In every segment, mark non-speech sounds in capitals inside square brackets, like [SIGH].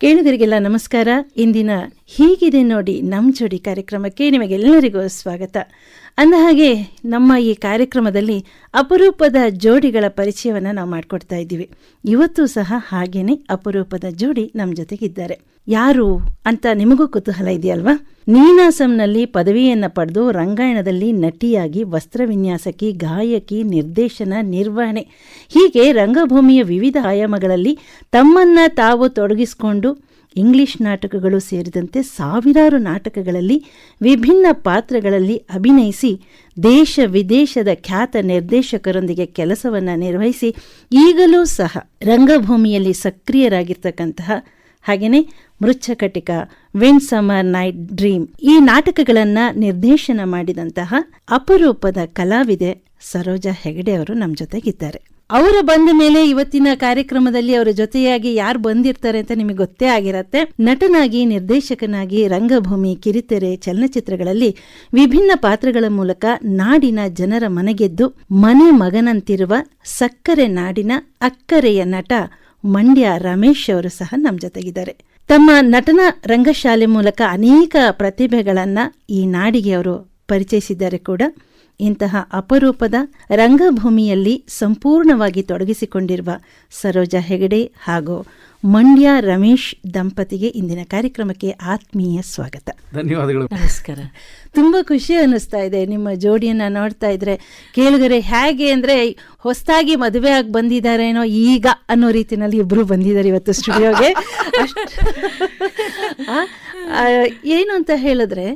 ಕೇಳುಗರಿಗೆಲ್ಲ ನಮಸ್ಕಾರ. ಇಂದಿನ ಹೀಗಿದೆ ನೋಡಿ ನಮ್ಮ ಜೋಡಿ ಕಾರ್ಯಕ್ರಮಕ್ಕೆ ನಿಮಗೆಲ್ಲರಿಗೂ ಸ್ವಾಗತ. ಅಂದ ಹಾಗೆ ನಮ್ಮ ಈ ಕಾರ್ಯಕ್ರಮದಲ್ಲಿ ಅಪರೂಪದ ಜೋಡಿಗಳ ಪರಿಚಯವನ್ನು ನಾವು ಮಾಡಿಕೊಡ್ತಾ ಇದ್ದೀವಿ. ಇವತ್ತು ಸಹ ಹಾಗೇನೆ ಅಪರೂಪದ ಜೋಡಿ ನಮ್ಮ ಜೊತೆಗಿದ್ದಾರೆ. ಯಾರು ಅಂತ ನಿಮಗೂ ಕುತೂಹಲ ಇದೆಯಲ್ವಾ? ನೀನಾಸಂನಲ್ಲಿ ಪದವಿಯನ್ನು ಪಡೆದು ರಂಗಾಯಣದಲ್ಲಿ ನಟಿಯಾಗಿ ವಸ್ತ್ರವಿನ್ಯಾಸಕಿ, ಗಾಯಕಿ, ನಿರ್ದೇಶನ, ನಿರ್ವಹಣೆ ಹೀಗೆ ರಂಗಭೂಮಿಯ ವಿವಿಧ ಆಯಾಮಗಳಲ್ಲಿ ತಮ್ಮನ್ನ ತಾವು ತೊಡಗಿಸಿಕೊಂಡು ಇಂಗ್ಲಿಷ್ ನಾಟಕಗಳು ಸೇರಿದಂತೆ ಸಾವಿರಾರು ನಾಟಕಗಳಲ್ಲಿ ವಿಭಿನ್ನ ಪಾತ್ರಗಳಲ್ಲಿ ಅಭಿನಯಿಸಿ ದೇಶ ವಿದೇಶದ ಖ್ಯಾತ ನಿರ್ದೇಶಕರೊಂದಿಗೆ ಕೆಲಸವನ್ನು ನಿರ್ವಹಿಸಿ ಈಗಲೂ ಸಹ ರಂಗಭೂಮಿಯಲ್ಲಿ ಸಕ್ರಿಯರಾಗಿರ್ತಕ್ಕಂತಹ ಹಾಗೆಯೇ ಮೃಚ್ಛಕಟಿಕ ವಿನ್ ಸಮರ್ ನೈಟ್ ಡ್ರೀಮ್ ಈ ನಾಟಕಗಳನ್ನು ನಿರ್ದೇಶನ ಮಾಡಿದಂತಹ ಅಪರೂಪದ ಕಲಾವಿದೆ ಸರೋಜಾ ಹೆಗಡೆ ಅವರು ನಮ್ಮ ಜೊತೆಗಿದ್ದಾರೆ. ಅವರ ಬಂದ ಮೇಲೆ ಇವತ್ತಿನ ಕಾರ್ಯಕ್ರಮದಲ್ಲಿ ಅವರ ಜೊತೆಯಾಗಿ ಯಾರು ಬಂದಿರ್ತಾರೆ ಅಂತ ನಿಮಗೆ ಗೊತ್ತೇ ಆಗಿರತ್ತೆ. ನಟನಾಗಿ, ನಿರ್ದೇಶಕನಾಗಿ, ರಂಗಭೂಮಿ, ಕಿರಿತೆರೆ, ಚಲನಚಿತ್ರಗಳಲ್ಲಿ ವಿಭಿನ್ನ ಪಾತ್ರಗಳ ಮೂಲಕ ನಾಡಿನ ಜನರ ಮನೆಗೆದ್ದು ಮನೆ ಮಗನಂತಿರುವ ಸಕ್ಕರೆ ನಾಡಿನ ಅಕ್ಕರೆಯ ನಟ ಮಂಡ್ಯ ರಮೇಶ್ ಅವರು ಸಹ ನಮ್ಮ ಜೊತೆಗಿದ್ದಾರೆ. ತಮ್ಮ ನಟನ ರಂಗಶಾಲೆ ಮೂಲಕ ಅನೇಕ ಪ್ರತಿಭೆಗಳನ್ನ ಈ ನಾಡಿಗೆ ಅವರು ಪರಿಚಯಿಸಿದ್ದಾರೆ ಕೂಡ. ಇಂತಹ ಅಪರೂಪದ ರಂಗಭೂಮಿಯಲ್ಲಿ ಸಂಪೂರ್ಣವಾಗಿ ತೊಡಗಿಸಿಕೊಂಡಿರುವ ಸರೋಜಾ ಹೆಗಡೆ ಹಾಗೂ ಮಂಡ್ಯ ರಮೇಶ್ ದಂಪತಿಗೆ ಇಂದಿನ ಕಾರ್ಯಕ್ರಮಕ್ಕೆ ಆತ್ಮೀಯ ಸ್ವಾಗತ. ಧನ್ಯವಾದಗಳು. ನಮಸ್ಕಾರ. ತುಂಬ ಖುಷಿ ಅನ್ನಿಸ್ತಾ ಇದೆ ನಿಮ್ಮ ಜೋಡಿಯನ್ನ ನೋಡ್ತಾ ಇದ್ರೆ. ಕೇಳುಗರೆ ಹೇಗೆ ಅಂದ್ರೆ ಹೊಸದಾಗಿ ಮದುವೆ ಆಗಿ ಬಂದಿದ್ದಾರೇನೋ ಈಗ ಅನ್ನೋ ರೀತಿನಲ್ಲಿ ಇಬ್ಬರು ಬಂದಿದ್ದಾರೆ ಇವತ್ತು ಸ್ಟುಡಿಯೋಗೆ. ಏನು ಅಂತ ಹೇಳಿದ್ರೆ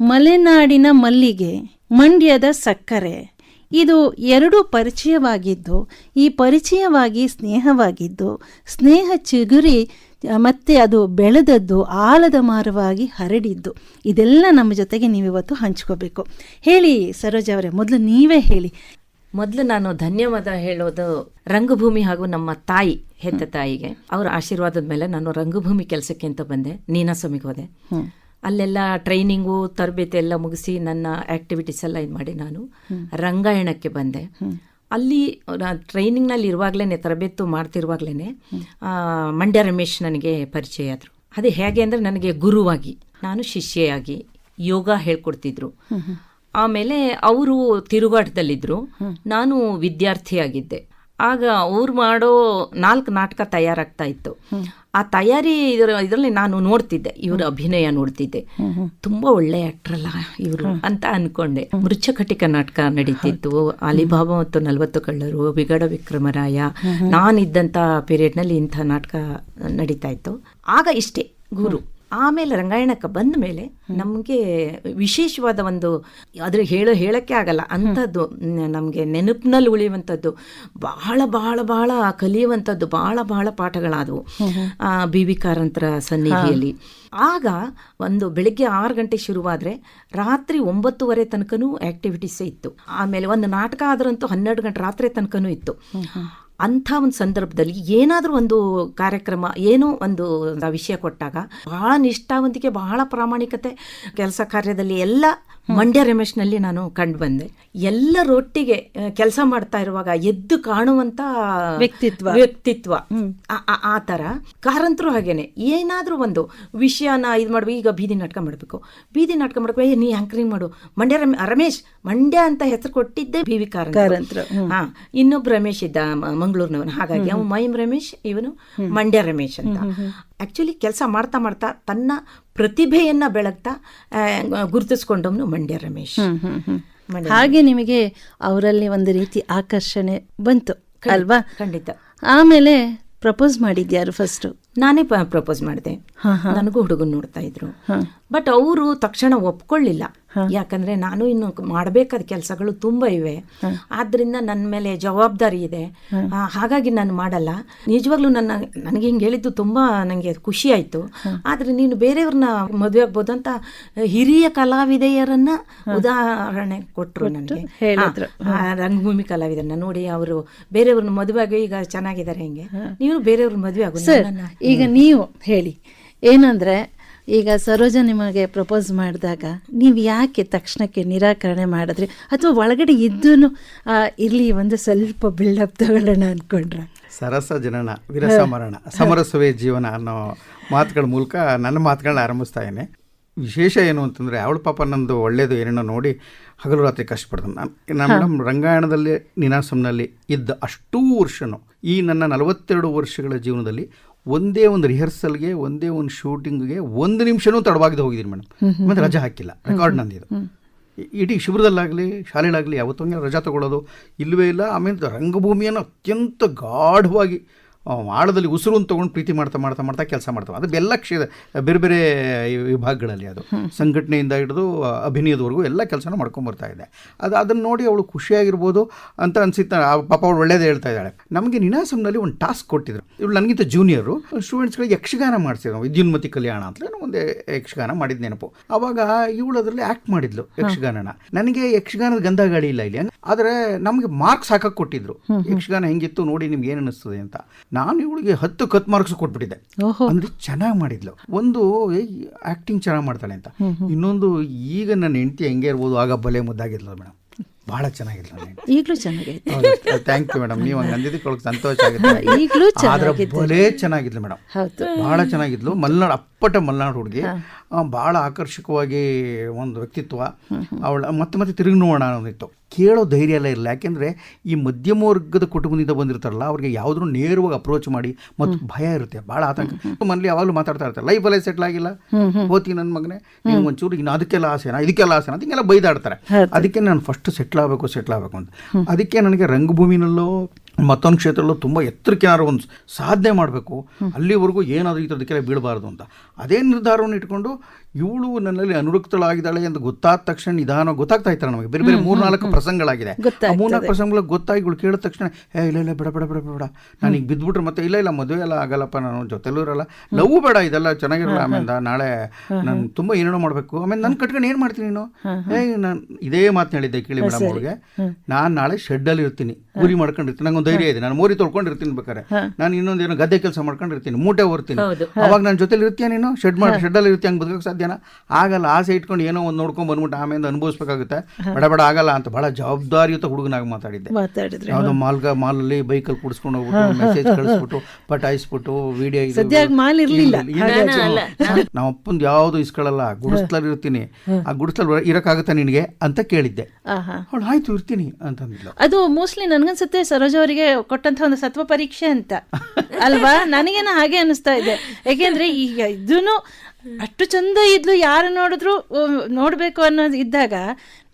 ಮಲೆನಾಡಿನ ಮಲ್ಲಿಗೆ ಮಂಡ್ಯದ ಸಕ್ಕರೆ. ಇದು ಎರಡು ಪರಿಚಯವಾಗಿದ್ದು ಈ ಪರಿಚಯವಾಗಿ ಸ್ನೇಹವಾಗಿದ್ದು ಸ್ನೇಹ ಚಿಗುರಿ ಮತ್ತೆ ಅದು ಬೆಳೆದದ್ದು ಆಲದ ಮಾರವಾಗಿ ಹರಡಿದ್ದು. ಇದೆಲ್ಲ ನಮ್ಮ ಜೊತೆಗೆ ನೀವಿವತ್ತು ಹಂಚ್ಕೋಬೇಕು. ಹೇಳಿ ಸರೋಜ ಅವರೇ ಮೊದಲು ನೀವೇ ಹೇಳಿ. ಮೊದಲು ನಾನು ಧನ್ಯವಾದ ಹೇಳೋದು ರಂಗಭೂಮಿ ಹಾಗೂ ನಮ್ಮ ತಾಯಿ ಹೆತ್ತ ತಾಯಿಗೆ. ಅವರ ಆಶೀರ್ವಾದದ ಮೇಲೆ ನಾನು ರಂಗಭೂಮಿ ಕೆಲಸಕ್ಕೆ ಅಂತ ಬಂದೆ. ನೀನಾಸ್ವಾಮಿಗೆ ಹೋದೆ. ಅಲ್ಲೆಲ್ಲ ಟ್ರೈನಿಂಗು ತರಬೇತಿ ಎಲ್ಲ ಮುಗಿಸಿ ನನ್ನ ಆಕ್ಟಿವಿಟೀಸ್ ಎಲ್ಲ ಇದು ಮಾಡಿ ನಾನು ರಂಗಾಯಣಕ್ಕೆ ಬಂದೆ. ಅಲ್ಲಿ ಟ್ರೈನಿಂಗ್ನಲ್ಲಿ ಇರುವಾಗಲೇ ತರಬೇತು ಮಾಡ್ತಿರುವಾಗಲೇ ಮಂಡ್ಯ ರಮೇಶ್ ನನಗೆ ಪರಿಚಯ ಆದರು. ಅದು ಹೇಗೆ ಅಂದರೆ ನನಗೆ ಗುರುವಾಗಿ ನಾನು ಶಿಷ್ಯೆಯಾಗಿ ಯೋಗ ಹೇಳ್ಕೊಡ್ತಿದ್ರು. ಆಮೇಲೆ ಅವರು ತಿರುಗಾಟದಲ್ಲಿದ್ದರು ನಾನು ವಿದ್ಯಾರ್ಥಿಯಾಗಿದ್ದೆ. ಆಗ ಅವ್ರು ಮಾಡೋ ನಾಲ್ಕು ನಾಟಕ ತಯಾರಾಗ್ತಾ ಇತ್ತು. ಆ ತಯಾರಿ ಇದರ ಇದರಲ್ಲಿ ನಾನು ನೋಡ್ತಿದ್ದೆ ಇವರ ಅಭಿನಯ ನೋಡ್ತಿದ್ದೆ. ತುಂಬಾ ಒಳ್ಳೆ ಆಕ್ಟ್ರಲ್ಲ ಇವರು ಅಂತ ಅನ್ಕೊಂಡೆ. ಮೃಚ್ಛಕಟಿಕ ನಾಟಕ ನಡೀತಿತ್ತು. ಅಲಿಬಾಬಾ ಮತ್ತು ನಲವತ್ತು ಕಳ್ಳರು ವಿಗಡ ವಿಕ್ರಮರಾಯ ನಾನಿದ್ದಂಥ ಪೀರಿಯಡ್ನಲ್ಲಿ ಇಂಥ ನಾಟಕ ನಡೀತಾ ಇತ್ತು. ಆಗ ಇಷ್ಟೇ ಗುರು. ಆಮೇಲೆ ರಂಗಾಯಣಕ್ಕೆ ಬಂದ ಮೇಲೆ ನಮಗೆ ವಿಶೇಷವಾದ ಒಂದು ಆದರೆ ಹೇಳೋ ಹೇಳಕ್ಕೆ ಆಗಲ್ಲ ಅಂಥದ್ದು ನಮಗೆ ನೆನಪಿನಲ್ಲಿ ಉಳಿಯುವಂಥದ್ದು ಬಹಳ ಬಹಳ ಬಹಳ ಕಲಿಯುವಂಥದ್ದು ಬಹಳ ಬಹಳ ಪಾಠಗಳಾದವು. ಬಿ ವಿ ಕಾರಂತರ ಸನ್ನಿಧಿಯಲ್ಲಿ. ಆಗ ಒಂದು ಬೆಳಿಗ್ಗೆ ಆರು ಗಂಟೆ ಶುರುವಾದರೆ ರಾತ್ರಿ ಒಂಬತ್ತುವರೆ ತನಕನೂ ಆ್ಯಕ್ಟಿವಿಟೀಸೇ ಇತ್ತು. ಆಮೇಲೆ ಒಂದು ನಾಟಕ ಆದ್ರಂತೂ ಹನ್ನೆರಡು ಗಂಟೆ ರಾತ್ರಿ ತನಕನೂ ಇತ್ತು. ಅಂಥ ಒಂದು ಸಂದರ್ಭದಲ್ಲಿ ಏನಾದರೂ ಒಂದು ಕಾರ್ಯಕ್ರಮ, ಏನೋ ಒಂದು ವಿಷಯ ಕೊಟ್ಟಾಗ ಬಹಳ ನಿಷ್ಠಾವಂತಿಕೆ, ಬಹಳ ಪ್ರಾಮಾಣಿಕತೆ, ಕೆಲಸ ಕಾರ್ಯದಲ್ಲಿ ಎಲ್ಲ ಮಂಡ್ಯ ರಮೇಶ್ನಲ್ಲಿ ನಾನು ಕಂಡು ಬಂದೆ. ಎಲ್ಲರೊಟ್ಟಿಗೆ ಕೆಲಸ ಮಾಡ್ತಾ ಇರುವಾಗ ಎದ್ದು ಕಾಣುವಂತ ವ್ಯಕ್ತಿತ್ವ. ವ್ಯಕ್ತಿತ್ವ. ಆ ತರ. ಕಾರಂತರು ಹಾಗೇನೆ. ಏನಾದ್ರೂ ಒಂದು ವಿಷಯನ ಇದು ಮಾಡ್ಬೇಕು. ಈಗ ಬೀದಿ ನಾಟಕ ಮಾಡಬೇಕು. ಬೀದಿ ನಾಟಕ ಮಾಡ್ಬೇಕು. ಏ ನೀ ಆಂಕರಿಂಗ್ ಮಾಡು. ಮಂಡ್ಯ ರಮೇಶ್ ಮಂಡ್ಯ ಅಂತ ಹೆಸರು ಕೊಟ್ಟಿದ್ದೆ ಬಿ ವಿ ಕಾರಂತ ಹಾ ಇನ್ನೊಬ್ಬ ರಮೇಶ್ ಇದ್ದ ಮಂಗಳೂರಿನವನು. ಹಾಗಾಗಿ ಅವನು ಮೈಮ್ ರಮೇಶ್ ಇವನು ಮಂಡ್ಯ ರಮೇಶ್ ಅಂತ. ಆಕ್ಚುಲಿ ಕೆಲಸ ಮಾಡ್ತಾ ಮಾಡ್ತಾ ತನ್ನ ಪ್ರತಿಭೆಯನ್ನ ಬೆಳಗ್ತಾ ಗುರುತಿಸ್ಕೊಂಡವನು ಮಂಡ್ಯ ರಮೇಶ್. ಹಾಗೆ ನಿಮಗೆ ಅವರಲ್ಲಿ ಒಂದು ರೀತಿ ಆಕರ್ಷಣೆ ಬಂತು ಅಲ್ವಾ? ಖಂಡಿತ. ಆಮೇಲೆ ಪ್ರಪೋಸ್ ಮಾಡಿದ್ಯಾರು ಫಸ್ಟ್ ನಾನೇ ಪ್ರಪೋಸ್ ಮಾಡಿದೆ. ನನಗೂ ಹುಡುಗನ್ ನೋಡ್ತಾ ಇದ್ರು. ಬಟ್ ಅವರು ತಕ್ಷಣ ಒಪ್ಕೊಳ್ಳಿಲ್ಲ. ಯಾಕಂದ್ರೆ ನಾನು ಇನ್ನು ಮಾಡಬೇಕಾದ ಕೆಲಸಗಳು ತುಂಬಾ ಇವೆ. ಆದ್ರಿಂದ ನನ್ನ ಮೇಲೆ ಜವಾಬ್ದಾರಿ ಇದೆ. ಹಾಗಾಗಿ ನಾನು ಮಾಡಲ್ಲ. ನಿಜವಾಗ್ಲೂ ನನ್ನ ನನಗೆ ಹಿಂಗೆ ಹೇಳಿದ್ದು ತುಂಬಾ ನನಗೆ ಖುಷಿ ಆಯ್ತು. ಆದ್ರೆ ನೀನು ಬೇರೆಯವ್ರನ್ನ ಮದುವೆ ಆಗ್ಬೋದು ಅಂತ ಹಿರಿಯ ಕಲಾವಿದೆಯರನ್ನ ಉದಾಹರಣೆ ಕೊಟ್ರು ನನಗೆ. ರಂಗಭೂಮಿ ಕಲಾವಿದರನ್ನ ನೋಡಿ ಅವರು ಬೇರೆಯವ್ರನ್ನ ಮದುವೆ ಆಗಿ ಈಗ ಚೆನ್ನಾಗಿದ್ದಾರೆ ಹಿಂಗೆ? ನೀವು ಬೇರೆಯವ್ರನ್ನ ಮದುವೆ ಆಗೋ ಈಗ ನೀವು ಹೇಳಿ ಏನಂದ್ರೆ ಈಗ ಸರೋಜ ನಿಮಗೆ ಪ್ರಪೋಸ್ ಮಾಡಿದಾಗ ನೀವು ಯಾಕೆ ತಕ್ಷಣಕ್ಕೆ ನಿರಾಕರಣೆ ಮಾಡಿದ್ರಿ? ಅಥವಾ ಒಳಗಡೆ ಇದ್ದೂ ಇರಲಿ ಒಂದು ಸ್ವಲ್ಪ ಬಿಲ್ಡಪ್ ತಗೊಳ್ಳೋಣ ಅಂದ್ಕೊಂಡ್ರೆ ಸರಸ ಜನನ ವಿರಸ ಮರಣ ಸಮರಸವೇ ಜೀವನ ಅನ್ನೋ ಮಾತುಗಳ ಮೂಲಕ ನನ್ನ ಮಾತುಗಳನ್ನ ಆರಂಭಿಸ್ತಾ ಇದ್ದೇನೆ. ವಿಶೇಷ ಏನು ಅಂತಂದರೆ ಅವಳ ಪಾಪ ನಂದು ಒಳ್ಳೇದು ಏನೇನೋ ನೋಡಿ ಹಗಲು ರಾತ್ರಿ ಕಷ್ಟಪಡ್ತಾನೆ ನಾನು ನಾನು ಮೇಡಮ್ ರಂಗಾಯಣದಲ್ಲಿ ನಿನಾಸಂನಲ್ಲಿ ಇದ್ದ ಅಷ್ಟೂ ವರ್ಷನೂ ಈ ನನ್ನ ನಲವತ್ತೆರಡು ವರ್ಷಗಳ ಜೀವನದಲ್ಲಿ ಒಂದೇ ಒಂದು ರಿಹರ್ಸಲ್ಗೆ ಒಂದೇ ಒಂದು ಶೂಟಿಂಗ್ಗೆ ಒಂದು ನಿಮಿಷನೂ ತಡವಾಗದೆ ಹೋಗಿದ್ದೀನಿ ಮೇಡಮ್. ಮತ್ತೆ ರಜಾ ಹಾಕಿಲ್ಲ ರೆಕಾರ್ಡ್ ನಂದಿದು ಇ- ಇಡೀ ಶಿಬಿರದಲ್ಲಾಗಲಿ ಶಾಲೆಗಳಾಗಲಿ ಯಾವತ್ತೊಂಗೆ ರಜಾ ತಗೊಳ್ಳೋದು ಇಲ್ಲವೇ ಇಲ್ಲ. ಆಮೇಲೆ ರಂಗಭೂಮಿಯನ್ನು ಅತ್ಯಂತ ಗಾಢವಾಗಿ ಆಳದಲ್ಲಿ ಉಸಿರು ತೊಗೊಂಡು ಪ್ರೀತಿ ಮಾಡ್ತಾ ಮಾಡ್ತಾ ಮಾಡ್ತಾ ಕೆಲಸ ಮಾಡ್ತಾವೆ. ಅದು ಎಲ್ಲ ಕ್ಷೇತ್ರ ಬೇರೆ ಬೇರೆ ವಿಭಾಗಗಳಲ್ಲಿ ಅದು. ಸಂಘಟನೆಯಿಂದ ಹಿಡಿದು ಅಭಿನಯದವರೆಗೂ ಎಲ್ಲ ಕೆಲಸನೂ ಮಾಡ್ಕೊಂಬರ್ತಾ ಇದೆ. ಅದು ಅದನ್ನು ನೋಡಿ ಅವಳು ಖುಷಿಯಾಗಿರ್ಬೋದು ಅಂತ ಅನ್ಸುತ್ತೆ. ಪಾಪ ಅವಳು ಒಳ್ಳೇದೇ ಹೇಳ್ತಾ ಇದ್ದಾಳೆ. ನಮಗೆ ನಿನಾಸಂನಲ್ಲಿ ಒಂದು ಟಾಸ್ಕ್ ಕೊಟ್ಟಿದ್ರು. ಇವಳು ನನಗಿಂತ ಜೂನಿಯರು ಸ್ಟೂಡೆಂಟ್ಸ್ಗಳಿಗೆ ಯಕ್ಷಗಾನ ಮಾಡಿಸಿದ್ರು ವಿದ್ಯುನ್ಮತಿ ಕಲ್ಯಾಣ ಅಂತ. ಒಂದು ಯಕ್ಷಗಾನ ಮಾಡಿದ ನೆನಪು. ಅವಾಗ ಇವಳು ಅದರಲ್ಲಿ ಆ್ಯಕ್ಟ್ ಮಾಡಿದ್ಲು ಯಕ್ಷಗಾನನ. ನನಗೆ ಯಕ್ಷಗಾನದ ಗಂಧ ಗಾಳಿ ಇಲ್ಲ ಇಲ್ಲಿ. ಆದರೆ ನಮಗೆ ಮಾರ್ಕ್ಸ್ ಹಾಕಕ್ಕೆ ಕೊಟ್ಟಿದ್ರು. ಯಕ್ಷಗಾನ ಹೆಂಗಿತ್ತು ನೋಡಿ ನಿಮ್ಗೆ ಏನು ಅನಿಸ್ತದೆ ಅಂತ. ನಾನು ಇವಳಿಗೆ ಹತ್ತು ಕತ್ ಮಾರ್ಕ್ಸ್ ಕೊಟ್ಬಿಟ್ಟಿದ್ದೆ. ಅಂದ್ರೆ ಚೆನ್ನಾಗಿ ಮಾಡಿದ್ಲು. ಒಂದು ಆಕ್ಟಿಂಗ್ ಚೆನ್ನಾಗಿ ಮಾಡ್ತಾಳೆ ಅಂತ. ಇನ್ನೊಂದು ಈಗ ನನ್ನ ಹೆಂಡತಿ ಹೆಂಗೆ ಇರ್ಬೋದು ಆಗ ಬಲೆ ಮುದ್ದಾಗಿದ್ಲು ಮೇಡಮ್ ಬಹಳ ಚೆನ್ನಾಗಿದ್ಲು ಈಗಲೂ ಚೆನ್ನಾಗಿದೆ ಥ್ಯಾಂಕ್ ಯು ಮೇಡಮ್ ನೀವು ಹಂಗೆ ಅಂದಿದ್ದಕ್ಕೆ ಸಂತೋಷ ಆಗಿದೆ ಈಗಲೂ ಆದ್ರೆ ಬಲೆ ಚೆನ್ನಾಗಿದ್ಲು ಮೇಡಮ್ ಬಹಳ ಚೆನ್ನಾಗಿದ್ಲು. ಮಲ್ನಾಡು ಅಪ್ಪಟ ಮಲ್ನಾಡು ಹುಡುಗಿ. ಬಹಳ ಆಕರ್ಷಕವಾಗಿ ಒಂದು ವ್ಯಕ್ತಿತ್ವ. ಅವಳ ಮತ್ತೆ ಮತ್ತೆ ತಿರುಗಿ ನೋಡೋಣ ಅನ್ನೋದಿತ್ತು. ಕೇಳೋ ಧೈರ್ಯ ಎಲ್ಲ ಇರಲಿಲ್ಲ ಯಾಕೆಂದರೆ ಈ ಮಧ್ಯಮ ವರ್ಗದ ಕುಟುಂಬದಿಂದ ಬಂದಿರ್ತಾರಲ್ಲ ಅವ್ರಿಗೆ ಯಾವುದನ್ನು ನೇರವಾಗಿ ಅಪ್ರೋಚ್ ಮಾಡಿ ಮತ್ತು ಭಯ ಇರುತ್ತೆ. ಭಾಳ ಆತಂಕ. ಮನೇಲಿ ಯಾವಾಗಲೂ ಮಾತಾಡ್ತಾ ಇರ್ತಾರೆ ಲೈಫ್ ಲೈಫಲ್ಲೇ ಸೆಟ್ಲ್ ಆಗಿಲ್ಲ. ಹೋತಿ ನನ್ನ ಮಗನೇ. ನೀವು ಒಂಚೂರು ಇನ್ನು ಅದಕ್ಕೆಲ್ಲ ಆಸೆನಾ ಇದಕ್ಕೆಲ್ಲ ಆಸೆನಾ ಅದಕ್ಕೆಲ್ಲ ಬೈದಾಡ್ತಾರೆ. ಅದಕ್ಕೆ ನಾನು ಫಸ್ಟ್ ಸೆಟ್ಲ್ ಆಗಬೇಕು ಸೆಟ್ಲ್ ಆಗಬೇಕು ಅಂತ. ಅದಕ್ಕೆ ನನಗೆ ರಂಗಭೂಮಿನಲ್ಲೋ ಮತ್ತೊಂದು ಕ್ಷೇತ್ರದಲ್ಲೂ ತುಂಬ ಎತ್ತರಕ್ಕೆ ಏನಾದ್ರು ಒಂದು ಸಾಧನೆ ಮಾಡಬೇಕು. ಅಲ್ಲಿವರೆಗೂ ಏನಾದರೂ ಈ ಥರದಕ್ಕೆಲ್ಲ ಬೀಳಬಾರ್ದು ಅಂತ. ಅದೇ ನಿರ್ಧಾರವನ್ನು ಇಟ್ಕೊಂಡು ಇವಳು ನನ್ನಲ್ಲಿ ಅನುರಕ್ತಳಾಗಿದ್ದಾಳೆ ಎಂದು ಗೊತ್ತಾದ ತಕ್ಷಣ ನಿಧಾನ ಗೊತ್ತಾಗ್ತಾ ಇತ್ತು ನಮಗೆ. ಬೇರೆ ಬೇರೆ ಮೂರ್ನಾಲ್ಕು ಪ್ರಸಂಗಗಳಾಗಿದೆ. ಮೂರ್ನಾಲ್ಕು ಪ್ರಸಂಗಗಳು ಗೊತ್ತಾಗಿ ಇವಳು ಕೇಳಿದ ತಕ್ಷಣ ಏ ಇಲ್ಲ ಇಲ್ಲ ಬೇಡ ಬೇಡ ಬೇಡ ಬೇಡ ನಾನು ಈಗ ಬಿದ್ದುಬಿಟ್ರೆ ಮತ್ತೆ ಇಲ್ಲ ಇಲ್ಲ ಮದುವೆ ಎಲ್ಲ ಆಗಲ್ಲಪ್ಪ ನಾನು ಜೊತೆಲೂ ಇರಲ್ಲ. ಲವ್ ಬೇಡ ಇದೆಲ್ಲ ಚೆನ್ನಾಗಿರಲ್ಲ. ಆಮೇಲೆ ನಾಳೆ ನಾನು ತುಂಬ ಏನೇನೋ ಮಾಡಬೇಕು. ಆಮೇಲೆ ನನ್ನ ಕಟ್ಕೊಂಡು ಏನು ಮಾಡ್ತೀನಿ ನೀನು? ಏ ನಾನು ಇದೇ ಮಾತು ಹೇಳಿದ್ದೆ ಕೇಳಿ ಮೇಡಮ್ ಅವ್ರಿಗೆ. ನಾನು ನಾಳೆ ಶೆಡ್ಡಲ್ಲಿ ಇರ್ತೀನಿ. ಕೂಲಿ ಮಾಡ್ಕೊಂಡಿರ್ತೀನಿ. ನಂಗೊಂದು ಧೈರ್ಯ ಇದೆ. ನಾನು ಮೋರಿ ತೊಳ್ಕೊಂಡಿರ್ತೀನಿ ಬೇಕಾರೆ ನಾನು ಇನ್ನೊಂದು ಏನೋ ಗದ್ದೆ ಕೆಲಸ ಮಾಡ್ಕೊಂಡಿರ್ತೀನಿ. ಮೂಟೆ ಹೊರ್ತೀನಿ. ಅವಾಗ ನನ್ನ ಜೊತೆಲಿ ಇರ್ತೀಯ ನೀನು? ಶೆಡ್ ಮಾಡಿ ಶೆಡ್ಡಲ್ಲಿ ಇರ್ತೀಯ? ಹಂಗೆ ಬದುಕಕ್ಕೆ ಸಾಧ್ಯನಾ ಆಗಲ್ಲ ಆಸೆ ಇಟ್ಕೊಂಡು ಏನೋ ಒಂದು ನೋಡ್ಕೊಂಡು ಬಂದ್ಬಿಟ್ಟು ಆಮೇಲೆ ಅನುಭವಿಸ್ಬೇಕಾಗುತ್ತೆ. ಬಡ ಬಡ ಆಗಲ್ಲ ಅಂತ ಬಹಳ ಜವಾಬ್ದಾರಿಯುತ ಹುಡುಗನಾಗಿ ಮಾತಾಡಿದ್ದೆ. ಮಾತಾಡಿದ್ರೆ ಯಾವುದೋ ಮಾಲ್ಗ ಮಾಲಲ್ಲಿ ಬೈಕಲ್ಲಿ ಕುಡಿಸ್ಕೊಂಡು ಹೋಗ್ಬಿಟ್ಟು ಮೆಸೇಜ್ ಕಳಿಸ್ಬಿಟ್ಟು ಪಟಾಯಿಸ್ಬಿಟ್ಟು ವಿಡಿಯೋ. ನಮ್ಮ ಅಪ್ಪಂದು ಯಾವುದು ಇಸ್ಕೊಳ್ಳಲ್ಲ ಗುಡಿಸ್ಲಲ್ಲಿ ಇರ್ತೀನಿ. ಆ ಗುಡಿಸ್ಲಲ್ಲಿ ಇರಕ್ಕಾಗತ್ತಾ ನಿನಗೆ ಅಂತ ಕೇಳಿದ್ದೆ. ಆಹಾ ಅವಳು ಆಯ್ತು ಇರ್ತೀನಿ ಅಂತಂದಿಲ್ಲ ಅದು ಮೋಸ್ಟ್ಲಿ ನನ್ಗನ್ಸುತ್ತೆ ಸರೋಜ ಅವರಿಗೆ ಕೊಟ್ಟಂತ ಒಂದು ಸತ್ವ ಪರೀಕ್ಷೆ ಅಂತ. ಅಲ್ವಾ? ನನಗೇನ ಹಾಗೆ ಅನಿಸ್ತಾ ಇದೆ. ಯಾಕೆಂದ್ರೆ ಈಗ ಇದೂನು ಅಷ್ಟು ಚಂದ ಇದ್ಲು ಯಾರು ನೋಡಿದ್ರು ನೋಡ್ಬೇಕು ಅನ್ನೋದು ಇದ್ದಾಗ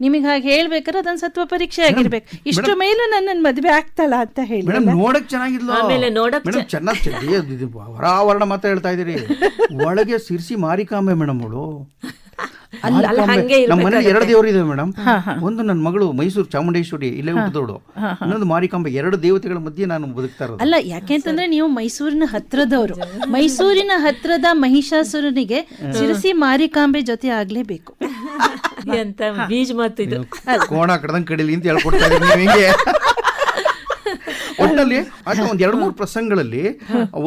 ನಿಮಗೆ ಹಾಗೆ ಹೇಳ್ಬೇಕಾದ್ರೆ ಅದೊಂದು ಸತ್ವ ಪರೀಕ್ಷೆ ಆಗಿರ್ಬೇಕು. ಇಷ್ಟು ಮೇಲೂ ನನ್ನ ಮದುವೆ ಆಗ್ತಲ್ಲ ಅಂತ ಹೇಳಿ. ಮೇಡಮ್ ನೋಡಕ್ ಚೆನ್ನಾಗಿದ್ಲು. ಆಮೇಲೆ ನೋಡಕ್ ಮೇಡಮ್ ಚೆನ್ನಾಗಿ ಹೊರಾವರಣ ಮಾತ್ರ ಹೇಳ್ತಾ ಇದೀರಿ [LAUGHS] ಒಳಗೆ ಸಿರ್ಸಿ ಮಾರಿಕಾಂಬೆ ಮೇಡಮ್ ಅವಳು. [LAUGHS] ನಮ್ಮ ಮನೇಲಿ ಎರಡು ದೇವರು ಇದೆ ಮೇಡಮ್ ಒಂದು ನನ್ನ ಮಗಳು ಮೈಸೂರು ಚಾಮುಂಡೇಶ್ವರಿ ಇಲ್ಲೇ ಹುಟ್ಟಿದವಳು ಇನ್ನೊಂದು ಮಾರಿಕಾಂಬೆ ಎರಡು ದೇವತೆಗಳ ಮಧ್ಯೆ ನಾನು ಬದುಕ್ತಾ ಇರೋದು. ಅಲ್ಲ ಯಾಕೆಂತಂದ್ರೆ ನೀವು ಮೈಸೂರಿನ ಹತ್ರದವರು. ಮೈಸೂರಿನ ಹತ್ರದ ಮಹಿಷಾಸುರನಿಗೆ ಸಿರಸಿ ಮಾರಿಕಾಂಬೆ ಜೊತೆ ಆಗ್ಲೇಬೇಕು. ಅಂತ ಬೀಜ ಮಾತು ಇದು. ಕೋಣ ಕಡದಂಗ್ ಕಡಿಲಿ ಅಂತ ಹೇಳ್ಕೊಡ್ತಾ ಇದ್ದೀನಿ ನೀವು ಹಿಂಗೆ ಒಟ್ಟಲ್ಲಿ ಆಯ್ತು ಒಂದ್ ಎರಡು ಮೂರು ಪ್ರಸಂಗಗಳಲ್ಲಿ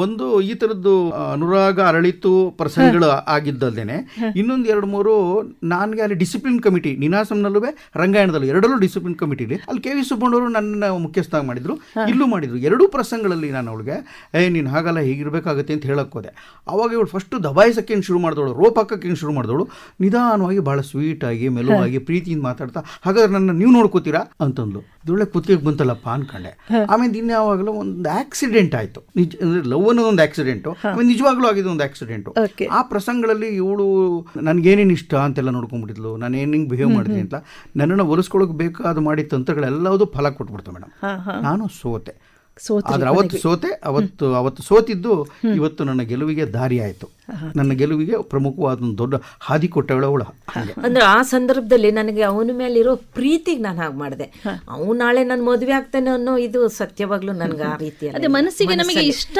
ಒಂದು ಈ ತರದ್ದು ಅನುರಾಗ ಅರಳಿತು ಪ್ರಸಂಗಗಳು ಆಗಿದ್ದಲ್ದೇನೆ ಇನ್ನೊಂದು ಎರಡು ಮೂರು ನನ್ಗೆ ಅಲ್ಲಿ ಡಿಸಿಪ್ಲಿನ್ ಕಮಿಟಿ ನಿನಾಸಂನಲ್ಲೂ ರಂಗಾಯಣದಲ್ಲೂ ಎರಡಲ್ಲೂ ಡಿಸಿಪ್ಲಿನ್ ಕಮಿಟಿಲಿ ಅಲ್ಲಿ ಕೆ ವಿ ಸುಬ್ಬಣ್ಣವರು ನನ್ನ ಮುಖ್ಯಸ್ಥಾಗಿ ಮಾಡಿದ್ರು. ಇಲ್ಲೂ ಮಾಡಿದ್ರು. ಎರಡೂ ಪ್ರಸಂಗಗಳಲ್ಲಿ ನಾನು ಅವಳಿಗೆ ಏ ನೀನು ಹಾಗಲ್ಲ ಹೀಗಿರ್ಬೇಕಾಗತ್ತೆ ಅಂತ ಹೇಳಕ್ ಹೋದೆ. ಅವಾಗ ಇವಳು ಫಸ್ಟ್ ದಬಾಯಿಸಕ್ಕೆ ಶುರು ಮಾಡಿದವಳು ರೋಪ್ ಹಾಕಕ್ಕೆ ಶುರು ಮಾಡಿದವಳು ನಿಧಾನವಾಗಿ ಬಹಳ ಸ್ವೀಟ್ ಆಗಿ ಮೆಲುವಾಗಿ ಪ್ರೀತಿಯಿಂದ ಮಾತಾಡ್ತಾ ಹಾಗಾದ್ರೆ ನನ್ನ ನೀವು ನೋಡ್ಕೋತೀರಾ? ಅಂತಂದ್ಲು. ಇದೊಳ್ಳೆ ಕುತ್ತಿಗೆ ಬಂತಲ್ಲಪ್ಪ ಅನ್ಕೊಂಡೆ. ಆಮೇಲೆ ಇನ್ಯಾವಾಗಲೂ ಒಂದು ಆಕ್ಸಿಡೆಂಟ್ ಆಯ್ತು. ನಿಜ ಅಂದ್ರೆ ಲವ್ ಅನ್ನೋದೊಂದು ಆಕ್ಸಿಡೆಂಟು ಆಮೇಲೆ ನಿಜವಾಗ್ಲೂ ಆಗಿದ್ದು ಒಂದು ಆಕ್ಸಿಡೆಂಟು ಆ ಪ್ರಸಂಗಗಳಲ್ಲಿ ಇವಳು ನನಗೇನೇನು ಇಷ್ಟ ಅಂತೆಲ್ಲ ನೋಡ್ಕೊಂಡ್ಬಿಟ್ಟಿದ್ಲು. ನಾನು ಏನು ಹಿಂಗೆ ಬಿಹೇವ್ ಮಾಡ್ತೀನಿ ಅಂತ. ನನ್ನನ್ನು ಒಲಿಸ್ಕೊಳ್ಳೋಕೆ ಬೇಕಾದ ಮಾಡಿದ ತಂತ್ರಗಳೆಲ್ಲವೂ ಫಲ ಕೊಟ್ಬಿಡ್ತು ಮೇಡಮ್ ನಾನು ಸೋತೆ. ಆದ್ರೆ ಅವತ್ತು ಸೋತೆ ಅವತ್ತು ಅವತ್ತು ಸೋತಿದ್ದು ಇವತ್ತು ನನ್ನ ಗೆಲುವಿಗೆ ದಾರಿ ಆಯಿತು ನನ್ನ ಗೆಲುವಿಗೆ ಪ್ರಮುಖವಾದ ಒಂದು ದೊಡ್ಡ ಹಾದಿ ಕೊಟ್ಟವಳ ಅವಳು. ಅಂದ್ರೆ ಆ ಸಂದರ್ಭದಲ್ಲಿ ನನಗೆ ಅವನ ಮೇಲಿರೋ ಪ್ರೀತಿಗೆ ನಾನು ಹಾಗೆ ಮಾಡಿದೆ. ಅವನು ನಾಳೆ ನನ್ನ ಮದುವೆ ಆಗ್ತಾನೆ ಅನ್ನೋ ಇದು ಸತ್ಯವಾಗ್ಲೂ ನನ್ಗೆ ಆ ರೀತಿ ಅದೇ ಮನಸ್ಸಿಗೆ ನಮಗೆ ಇಷ್ಟ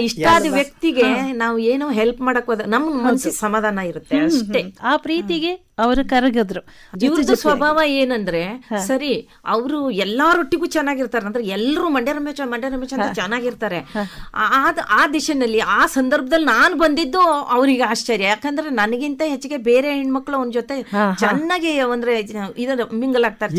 ಇಷ್ಟ ಆದ ವ್ಯಕ್ತಿಗೆ ನಾವು ಏನೋ ಹೆಲ್ಪ್ ಮಾಡಕ್ ಹೋದ ನಮ್ ಮನಸ್ಸಿಗೆ ಸಮಾಧಾನ ಇರುತ್ತೆ ಅಷ್ಟೇ. ಆ ಪ್ರೀತಿಗೆ ಅವರು ಕರಗದ್ರು. ಇವ್ರದ್ದು ಸ್ವಭಾವ ಏನಂದ್ರೆ ಸರಿ ಅವರು ಎಲ್ಲಾರೊಟ್ಟಿಗೂ ಚೆನ್ನಾಗಿರ್ತಾರೆ ಅಂದ್ರೆ ಎಲ್ಲರೂ ಮಂಡ್ಯ ರಮೇಶ ಮಂಡ್ಯ ರಮೇಶ ಅಂತ ಚೆನ್ನಾಗಿರ್ತಾರೆ. ಆ- ಆದ ಆ ದಿಶೆನಲ್ಲಿ ಆ ಸಂದರ್ಭದಲ್ಲಿ ನಾನು ಬಂದಿದ್ದು ಅವರಿಗೆ ಆಶ್ಚರ್ಯ. ಯಾಕಂದ್ರೆ ನನಗಿಂತ ಹೆಚ್ಚಿಗೆ ಬೇರೆ ಹೆಣ್ಮಕ್ಳು ಅವನ ಜೊತೆ ಚೆನ್ನಾಗಿ ಅಂದ್ರೆ ಇದು ಮಿಂಗಲ್ ಆಗ್ತಾರೆ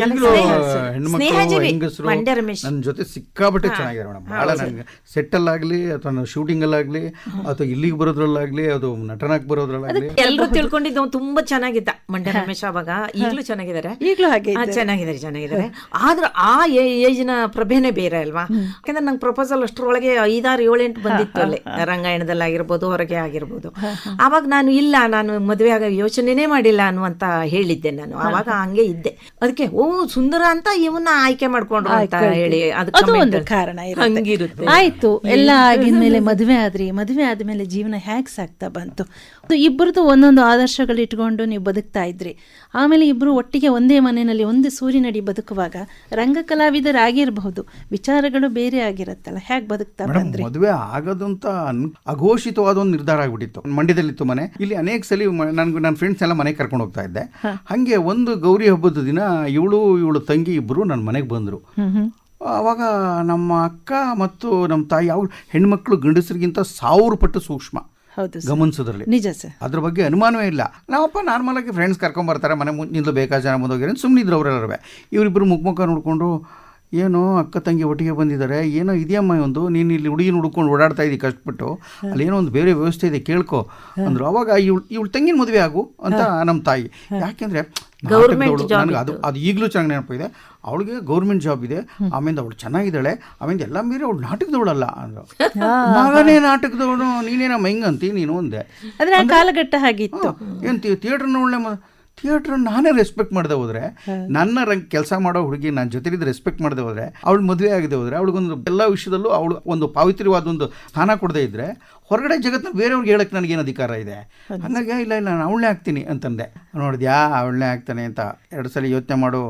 ಸ್ನೇಹಜೀವಿ ಮಂಡ್ಯ ರಮೇಶ್. ನನ್ನ ಜೊತೆ ಸಿಕ್ಕಾಪಟ್ಟೆ ಚೆನ್ನಾಗಿದೆ ಮೇಡಮ್. ಬಹಳ ನನಗೆ ಸೆಟ್ಟಲ್ಲಾಗಲಿ ಅಥವಾ ಶೂಟಿಂಗಲ್ಲಾಗಲಿ ಅಥವಾ ಇಲ್ಲಿಗೆ ಬರೋದ್ರಲ್ಲಾಗ್ಲಿ ಅದು ನಟನಾಗಿ ಬರೋದ್ರಲ್ಲಾಗ್ಲಿ. ಎಲ್ಲರೂ ತಿಳ್ಕೊಂಡಿದ್ದು ಅವ್ನು ತುಂಬಾ ಚೆನ್ನಾಗಿದ್ದ. ಮಂಡ್ಯ ರಮೇಶ್ ಅವಾಗ ಈಗಲೂ ಚೆನ್ನಾಗಿದ್ದಾರೆ. ಈಗಲೂ ಹಾಗೆ ಚೆನ್ನಾಗಿದ್ದಾರೆ ಚೆನ್ನಾಗಿದ್ದಾರೆ. ಆದ್ರೆ ಆ ಏಜ್ನ ಪ್ರಭೆನೆ ಬೇರೆ ಅಲ್ವಾ? ಯಾಕಂದ್ರೆ ನಂಗೆ ಪ್ರಪೋಸಲ್ ಅಷ್ಟರೊಳಗೆ ಐದಾರು ಏಳೆಂಟು ಬಂದಿತ್ತು ಅಲ್ಲಿ. ರಂಗಾಯಣದಲ್ಲಿ ಆಗಿರ್ಬೋದು ಹೊರಗೆ ಆಗಿರ್ಬೋದು. ಆವಾಗ ನಾನು ಇಲ್ಲ ನಾನು ಮದುವೆ ಆಗ ಯೋಚನೆನೇ ಮಾಡಿಲ್ಲ ಅನ್ನುವಂತ ಹೇಳಿದ್ದೆ ನಾನು. ಆವಾಗ ಹಂಗೆ ಇದ್ದೆ. ಅದಕ್ಕೆ ಓ ಸುಂದರ ಅಂತ ಇವನ್ನ ಆಯ್ಕೆ ಮಾಡ್ಕೊಂಡ್ರು ಅಂತ ಹೇಳಿ ಅದು ಒಂದು ಕಾರಣ ಹಂಗಿರುತ್ತೆ. ಆಯ್ತು. ಎಲ್ಲ ಆಗಿದ್ಮೇಲೆ ಮದುವೆ ಆದ್ರಿ. ಮದುವೆ ಆದ್ಮೇಲೆ ಜೀವನ ಹ್ಯಾಕ್ಸ್ ಆಗ್ತಾ ಬಂತು. ಇಬ್ಬರದು ಒಂದೊಂದು ಆದರ್ಶಗಳು ಇಟ್ಕೊಂಡು ನೀವು ಬದುಕ್ತಾ ಇದ್ರಿ. ಆಮೇಲೆ ಇಬ್ಬರು ಒಟ್ಟಿಗೆ ಒಂದೇ ಮನೆಯಲ್ಲಿ ಒಂದೇ ಸೂರಿನಡಿ ಬದುಕುವಾಗ ರಂಗ ಕಲಾವಿದರಾಗಿರಬಹುದು ವಿಚಾರಗಳು ಬೇರೆ ಆಗಿರತ್ತಲ್ಲ ಹೇಗೆ ಬದುಕ್ತಾ ಬಂದ್ರಿ? ಮದುವೆ ಆಗೋದಂತ ಅಘೋಷಿತವಾದ ಒಂದು ನಿರ್ಧಾರ ಆಗ್ಬಿಟ್ಟಿತ್ತು. ಮಂಡ್ಯದಲ್ಲಿತ್ತು ಮನೆ ಇಲ್ಲಿ ಅನೇಕ ಸಲ ನನ್ಗೆ ನನ್ನ ಫ್ರೆಂಡ್ಸ್ ಎಲ್ಲ ಮನೆಗೆ ಕರ್ಕೊಂಡು ಹೋಗ್ತಾ ಇದ್ದೆ. ಹಂಗೆ ಒಂದು ಗೌರಿ ಹಬ್ಬದ ದಿನ ಇವಳು ಇವಳು ತಂಗಿ ಇಬ್ಬರು ನನ್ನ ಮನೆಗೆ ಬಂದರು. ಆವಾಗ ನಮ್ಮ ಅಕ್ಕ ಮತ್ತು ನಮ್ಮ ತಾಯಿ ಅವ್ರು ಹೆಣ್ಮಕ್ಳು ಗಂಡಸರಿಗಿಂತ ಸಾವಿರ ಪಟ್ಟು ಸೂಕ್ಷ್ಮ. ಹೌದು. ಗಮನಿಸೋದ್ರಲ್ಲಿ ನಿಜ ಸರ್. ಅದ್ರ ಬಗ್ಗೆ ಅನುಮಾನವೇ ಇಲ್ಲ. ನಾವಪ್ಪ ನಾರ್ಮಲ್ ಆಗಿ ಫ್ರೆಂಡ್ಸ್ ಕರ್ಕೊಂಬರ್ತಾರೆ ಮನೆ ಮುಂದಿನ ಬೇಕಾದ ಜನ ಮುಂದೋಗಿರೋ ಸುಮ್ಮನಿದ್ರು ಅವರೆಲ್ಲರೂ. ಇವರಿಬ್ಬರು ಮುಖ ಮುಖ ನೋಡಿಕೊಂಡು ಏನೋ ಅಕ್ಕ ತಂಗಿ ಒಟ್ಟಿಗೆ ಬಂದಿದ್ದಾರೆ ಏನೋ ಇದೆಯಮ್ಮ ಒಂದು ನೀನು ಇಲ್ಲಿ ಹುಡುಗಿನ ಹುಡ್ಕೊಂಡು ಓಡಾಡ್ತಾ ಇದ್ದೀವಿ ಕಷ್ಟಪಟ್ಟು ಅಲ್ಲೇನೋ ಏನೋ ಒಂದು ಬೇರೆ ವ್ಯವಸ್ಥೆ ಇದೆ ಕೇಳ್ಕೊ ಅಂದ್ರು. ಅವಾಗ ಇವಳು ಇವಳು ತಂಗಿನ ಮದುವೆ ಆಗು ಅಂತ ನಮ್ಮ ತಾಯಿ. ಯಾಕೆಂದ್ರೆ ನನಗೆ ಅದು ಅದು ಈಗಲೂ ಚೆನ್ನಾಗಿ ನೆನಪಿದೆ. ಅವಳಿಗೆ ಗೌರ್ಮೆಂಟ್ ಜಾಬ್ ಇದೆ. ಆಮೇಲೆ ಅವಳು ಚೆನ್ನಾಗಿದ್ದಾಳೆ. ಆಮೇಲೆ ಎಲ್ಲ ಮೀರಿ ಅವಳು ನಾಟಕದವಳಲ್ಲ ಅಂದ್ರು. ಮಗನೇ ನಾಟಕದವಳು ನೀನೇನಮ್ಮ ಹೆಂಗಂತಿ ನೀನು ಒಂದೇ ಕಾಲಘಟ್ಟ ಹಾಗಿತ್ತು. ಏನು ಥಿಯೇಟ್ರ್ನ ಒಳ್ಳೆ ಥಿಯೇಟ್ರ್ ನಾನೇ ರೆಸ್ಪೆಕ್ಟ್ ಮಾಡದೆ ಹೋದ್ರೆ ನನ್ನ ರಂಗ್ ಕೆಲಸ ಮಾಡೋ ಹುಡುಗಿ ನನ್ನ ಜೊತೆಲಿದ್ದು ರೆಸ್ಪೆಕ್ಟ್ ಮಾಡದೆ ಹೋದ್ರೆ ಅವಳು ಮದುವೆ ಆಗದೆ ಹೋದ್ರೆ ಅವಳಿಗೊಂದು ಎಲ್ಲ ವಿಷಯದಲ್ಲೂ ಅವಳು ಒಂದು ಪಾವಿತ್ರ್ಯವಾದ ಒಂದು ಸ್ಥಾನ ಕೊಡದೇ ಇದ್ರೆ ಹೊರಗಡೆ ಜಗತ್ತಿನ ಬೇರೆಯವ್ರಿಗೆ ಹೇಳಕ್ಕೆ ನನಗೇನು ಅಧಿಕಾರ ಇದೆ? ಹಂಗಾಗಿ ಇಲ್ಲ ಇಲ್ಲ ನಾನು ಅವಳನ್ನೇ ಹಾಕ್ತೀನಿ ಅಂತಂದೆ. ನೋಡಿದ್ಯಾ ಅವಳನ್ನೇ ಆಗ್ತಾನೆ ಅಂತ ಎರಡು ಸಲ ಯೋಚನೆ ಮಾಡು.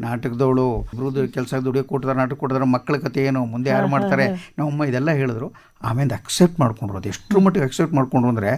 ನಾಟಕದವಳು ಇಬ್ಬರದ್ದು ಕೆಲಸ ದುಡಿಯೋ ಕೊಟ್ಟಿದ್ದಾರೆ ನಾಟಕ ಕೊಟ್ಟಿದ್ದಾರೆ ಮಕ್ಕಳ ಕತೆ ಏನು ಮುಂದೆ ಯಾರು ಮಾಡ್ತಾರೆ? ನಮ್ಮಮ್ಮ ಇದೆಲ್ಲ ಹೇಳಿದ್ರು. ಆಮೇಲೆ ಅಕ್ಸೆಪ್ಟ್ ಮಾಡ್ಕೊಂಡ್ರು. ಅದು ಎಷ್ಟರ ಮಟ್ಟಿಗೆ ಅಕ್ಸೆಪ್ಟ್ ಮಾಡ್ಕೊಂಡ್ರು ಅಂದರೆ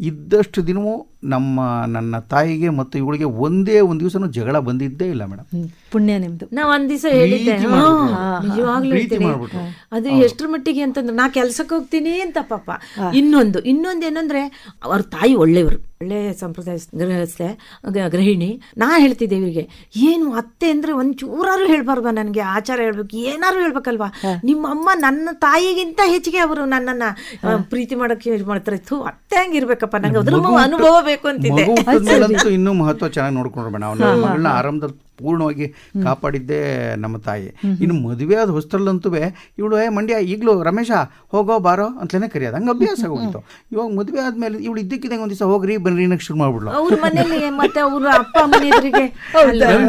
ಇದ್ದಷ್ಟು ದಿನವೂ ನಮ್ಮ ನನ್ನ ತಾಯಿಗೆ ಮತ್ತು ಇವಳಿಗೆ ಒಂದೇ ಒಂದು ದಿವಸನೂ ಜಗಳ ಬಂದಿದ್ದೇ ಇಲ್ಲ ಮೇಡಮ್. ಪುಣ್ಯ ನಿಮ್ದು. ನಾ ಒಂದ್ ದಿವಸ ಹೇಳಿದ್ದೆ. ಪ್ರೀತಿ ಹಾ, ನಿಜವಾಗ್ಲೂ ಪ್ರೀತಿ ಹೇಳ್ತೀನಿ. ಮಾಡ್ಬಿಟ್ರು. ಅದು ಎಷ್ಟ್ರ ಮಟ್ಟಿಗೆ ಅಂತಂದ್ರೆ ನಾ ಕೆಲ್ಸಕ್ಕೆ ಹೋಗ್ತೀನಿ ಅಂತ ಪಾಪ. ಇನ್ನೊಂದು ಇನ್ನೊಂದು ಏನಂದ್ರೆ ಅವ್ರ ತಾಯಿ ಒಳ್ಳೆಯವರು ಒಳ್ಳೆ ಸಂಪ್ರದಾಯ ಗೃಹಸ್ಥೆ ಗ- ಗೃಹಿಣಿ. ನಾ ಹೇಳ್ತಿದ್ದೆ ಇವರಿಗೆ ಏನು ಅತ್ತೆ ಅಂದ್ರೆ ಒಂಚೂರಾರು ಚೂರಾರು ಹೇಳ್ಬಾರ್ದ ನನಗೆ ಆಚಾರ ಹೇಳ್ಬೇಕು ಏನಾರು ಹೇಳ್ಬೇಕಲ್ವಾ? ನಿಮ್ಮ ಅಮ್ಮ ನನ್ನ ತಾಯಿಗಿಂತ ಹೆಚ್ಚಿಗೆ ಅವರು ನನ್ನನ್ನ ಆ, ಪ್ರೀತಿ ಮಾಡಕ್ಕೆ ಇದು ಮಾಡ್ತಾರೆ. ಥೂ ಅತ್ತೆ ಹಂಗಿರ್ಬೇಕಪ್ಪ ನಂಗೆ ಅದ್ರ ಅನುಭವ ಬೇಕು ಅಂತಿದೆ ಮಗು ಹುಟ್ಟಿದ್ಮೇಲಂತೂ ಇನ್ನೂ ಮಹತ್ವ ಚೆನ್ನಾಗಿ ನೋಡ್ಕೊಂಡ್ರು ಮೇಡಮ್. ಅವ್ನ ಮಗಳನ್ನ ಆರಂಭದಲ್ಲಿ ಪೂರ್ಣವಾಗಿ ಕಾಪಾಡಿದ್ದೇ ನಮ್ಮ ತಾಯಿ. ಇನ್ನು ಮದುವೆ ಆದ ಹೊಸ್ತಲ್ಲಂತೂ ಇವಳು ಏ ಮಂಡ್ಯ ಈಗಲೂ ರಮೇಶ ಹೋಗೋ ಬಾರೋ? ಅಂತಲೇ ಕರೆಯೋದು. ಹಂಗೆ ಅಭ್ಯಾಸ ಹೋಗಿತ್ತು ಇವಾಗ ಮದುವೆ ಆದ್ಮೇಲೆ ಇವಳು ಇದ್ದಕ್ಕಿದ್ದಂಗೆ ಒಂದು ದಿವಸ ಹೋಗ್ರಿ ಬನ್ರಿ ನಕ್ಕೆ ಶುರು ಮಾಡ್ಬಿಡ್ಲು ಅವ್ರ ಮನೇಲಿ ಮತ್ತೆ ಅವ್ರ ಅಪ್ಪ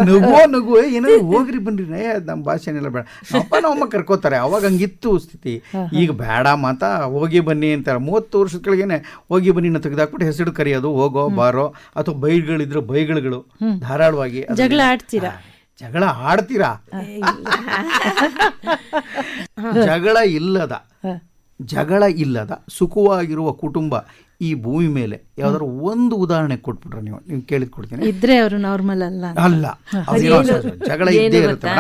ನಗುವ ನಗು ಏನಾದ್ರು ಹೋಗ್ರಿ ಬನ್ರಿ ನಮ್ಮ ಭಾಷೆನೆಲ್ಲ ಬೇಡ. ಅಪ್ಪ ನಮ್ಮಮ್ಮ ಕರ್ಕೋತಾರೆ. ಅವಾಗ ಹಂಗಿತ್ತು ಸ್ಥಿತಿ. ಈಗ ಬೇಡ ಮಾತ ಹೋಗಿ ಬನ್ನಿ ಅಂತಾರೆ. ಮೂವತ್ತು ವರ್ಷದ ಕೆಳಗೇನೆ ಹೋಗಿ ಬನ್ನಿನ ತೆಗೆದಾಕ್ಬಿಟ್ಟು ಹೆಸರು ಕರೆಯೋದು ಹೋಗೋ ಬಾರೋ ಅಥವಾ ಬೈಗಳಿದ್ರೆ ಬೈಗಳು ಧಾರಾಳವಾಗಿ ಜಗಳ ಆಡ್ತೀರಾ? ಜಗಳ ಆಡ್ತೀರಾ? [LAUGHS] ಜಗಳ ಇಲ್ಲದ ಜಗಳ ಇಲ್ಲದ ಸುಖವಾಗಿರುವ ಕುಟುಂಬ ಈ ಭೂಮಿ ಮೇಲೆ ಯಾವ್ದಾದ್ರು ಒಂದು ಉದಾಹರಣೆ ಕೊಟ್ಬಿಟ್ರೆ ನೀವು ನೀವು ಕೇಳಿದ್ ಕೊಡ್ತೀನಿ ಇದ್ರೆ ಅವರು ನಾರ್ಮಲ್ ಅಲ್ಲ ಅಲ್ಲ ಜಗಳ ಇದ್ದೇ ಇರುತ್ತೆ?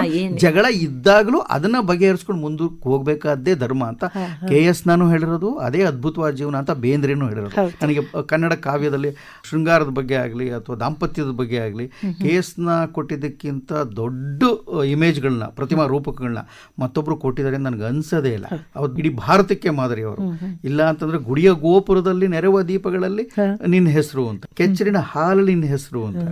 ಜಗಳ ಇದ್ದಾಗಲೂ ಅದನ್ನ ಬಗೆಹರಿಸ್ಕೊಂಡು ಮುಂದಕ್ಕೆ ಹೋಗ್ಬೇಕಾದ್ದೇ ಧರ್ಮ ಅಂತ ಕೆ ಎಸ್ ನಾನು ಹೇಳಿರೋದು ಅದೇ ಅದ್ಭುತವಾದ ಜೀವನ ಅಂತ ಬೇಂದ್ರೇನು ಹೇಳಿರೋದು. ನನಗೆ ಕನ್ನಡ ಕಾವ್ಯದಲ್ಲಿ ಶೃಂಗಾರದ ಬಗ್ಗೆ ಆಗಲಿ ಅಥವಾ ದಾಂಪತ್ಯದ ಬಗ್ಗೆ ಆಗಲಿ ಕೆ ಎಸ್ನ ಕೊಟ್ಟಿದ್ದಕ್ಕಿಂತ ದೊಡ್ಡ ಇಮೇಜ್ಗಳನ್ನ ಪ್ರತಿಮಾ ರೂಪಕಗಳನ್ನ ಮತ್ತೊಬ್ರು ಕೊಟ್ಟಿದ್ದಾರೆ ನನಗೆ ಅನ್ಸೋದೇ ಇಲ್ಲ. ಅವ್ರು ಇಡೀ ಭಾರತಕ್ಕೆ ಮಾದರಿ ಅವರು ಇಲ್ಲ ಅಂತಂದ್ರೆ ಗುಡಿಯ ಗೋಪುರದಲ್ಲಿ ನೆರವ ದೀಪಗಳಲ್ಲಿ ನಿನ್ನ ಹೆಸರು ಅಂತ ಕೆಚ್ಚರಿನ ಹಾಲು ನಿನ್ನ ಹೆಸರು ಅಂತ.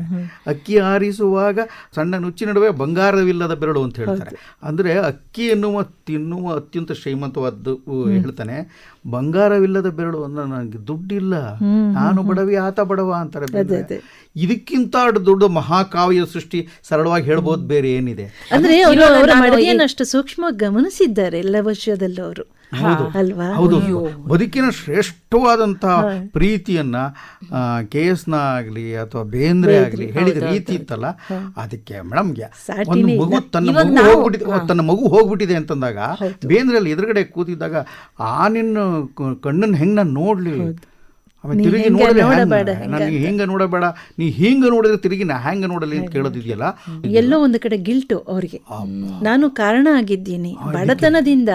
ಅಕ್ಕಿ ಆರಿಸುವಾಗ ಸಣ್ಣ ನುಚ್ಚಿ ನಡುವೆ ಬಂಗಾರವಿಲ್ಲದ ಬೆರಳು ಅಂತ ಹೇಳ್ತಾರೆ. ಅಂದ್ರೆ ಅಕ್ಕಿ ಎನ್ನುವ ತಿನ್ನುವ ಅತ್ಯಂತ ಶ್ರೀಮಂತವಾದ್ದು ಹೇಳ್ತಾನೆ. ಬಂಗಾರವಿಲ್ಲದ ಬೆರಳು ಅಂದ್ರೆ ನನಗೆ ದುಡ್ಡಿಲ್ಲ. ನಾನು ಬಡವಿ ಆತ ಬಡವ ಅಂತಾರೆ. ಇದಕ್ಕಿಂತ ದೊಡ್ಡ ಮಹಾಕಾವ್ಯ ಸೃಷ್ಟಿ ಸರಳವಾಗಿ ಹೇಳ್ಬೋದು ಬೇರೆ ಏನಿದೆ. ಅಂದ್ರೆ ಸೂಕ್ಷ್ಮ ಅವರ ಮಡದಿಯನ್ನಷ್ಟು ಸೂಕ್ಷ್ಮವಾಗಿ ಗಮನಿಸಿದ್ದಾರೆ ಎಲ್ಲ ವರ್ಷದಲ್ಲೂ ಅವರು ಹೌದು. ಹೌದು. ಬದುಕಿನ ಶ್ರೇಷ್ಠವಾದಂತಹ ಪ್ರೀತಿಯನ್ನ ಕೆ ಎಸ್ನ ಆಗ್ಲಿ ಅಥವಾ ಬೇಂದ್ರೆ ಆಗ್ಲಿ ಹೇಳಿದ ರೀತಿ ಇತ್ತಲ್ಲ ಅದಕ್ಕೆ ಮೇಡಮ್ ಒಂದು ಮಗು ತನ್ನ ಮಗು ಹೋಗ್ಬಿಟ್ಟಿದೆ ತನ್ನ ಮಗು ಹೋಗ್ಬಿಟ್ಟಿದೆ ಅಂತಂದಾಗ ಬೇಂದ್ರಲ್ಲಿ ಎದುರುಗಡೆ ಕೂತಿದ್ದಾಗ ಆ ನಿನ್ನ ಕಣ್ಣನ್ನು ಕಣ್ಣನ್ನ ಹೆಂಗ್ ನಾನು ನೋಡ್ಲಿ ಆಮೇಲೆ ತಿರುಗಿ ನೋಡಲೇ ನನಗೆ ಹಿಂಗ ನೋಡಬೇಡ. ನೀ ಹಿಂಗ ನೋಡಿದ್ರೆ ತಿರುಗಿ ನಾ ಹೆಂಗ ನೋಡಲಿ ಅಂತ ಕೇಳೋದಿದೆಯಲ್ಲ? ಎಲ್ಲೋ ಒಂದು ಕಡೆ ಗಿಲ್ಟು ಅವರಿಗೆ. ನಾನು ಕಾರಣ ಆಗಿದ್ದೀನಿ. ಬಡತನದಿಂದ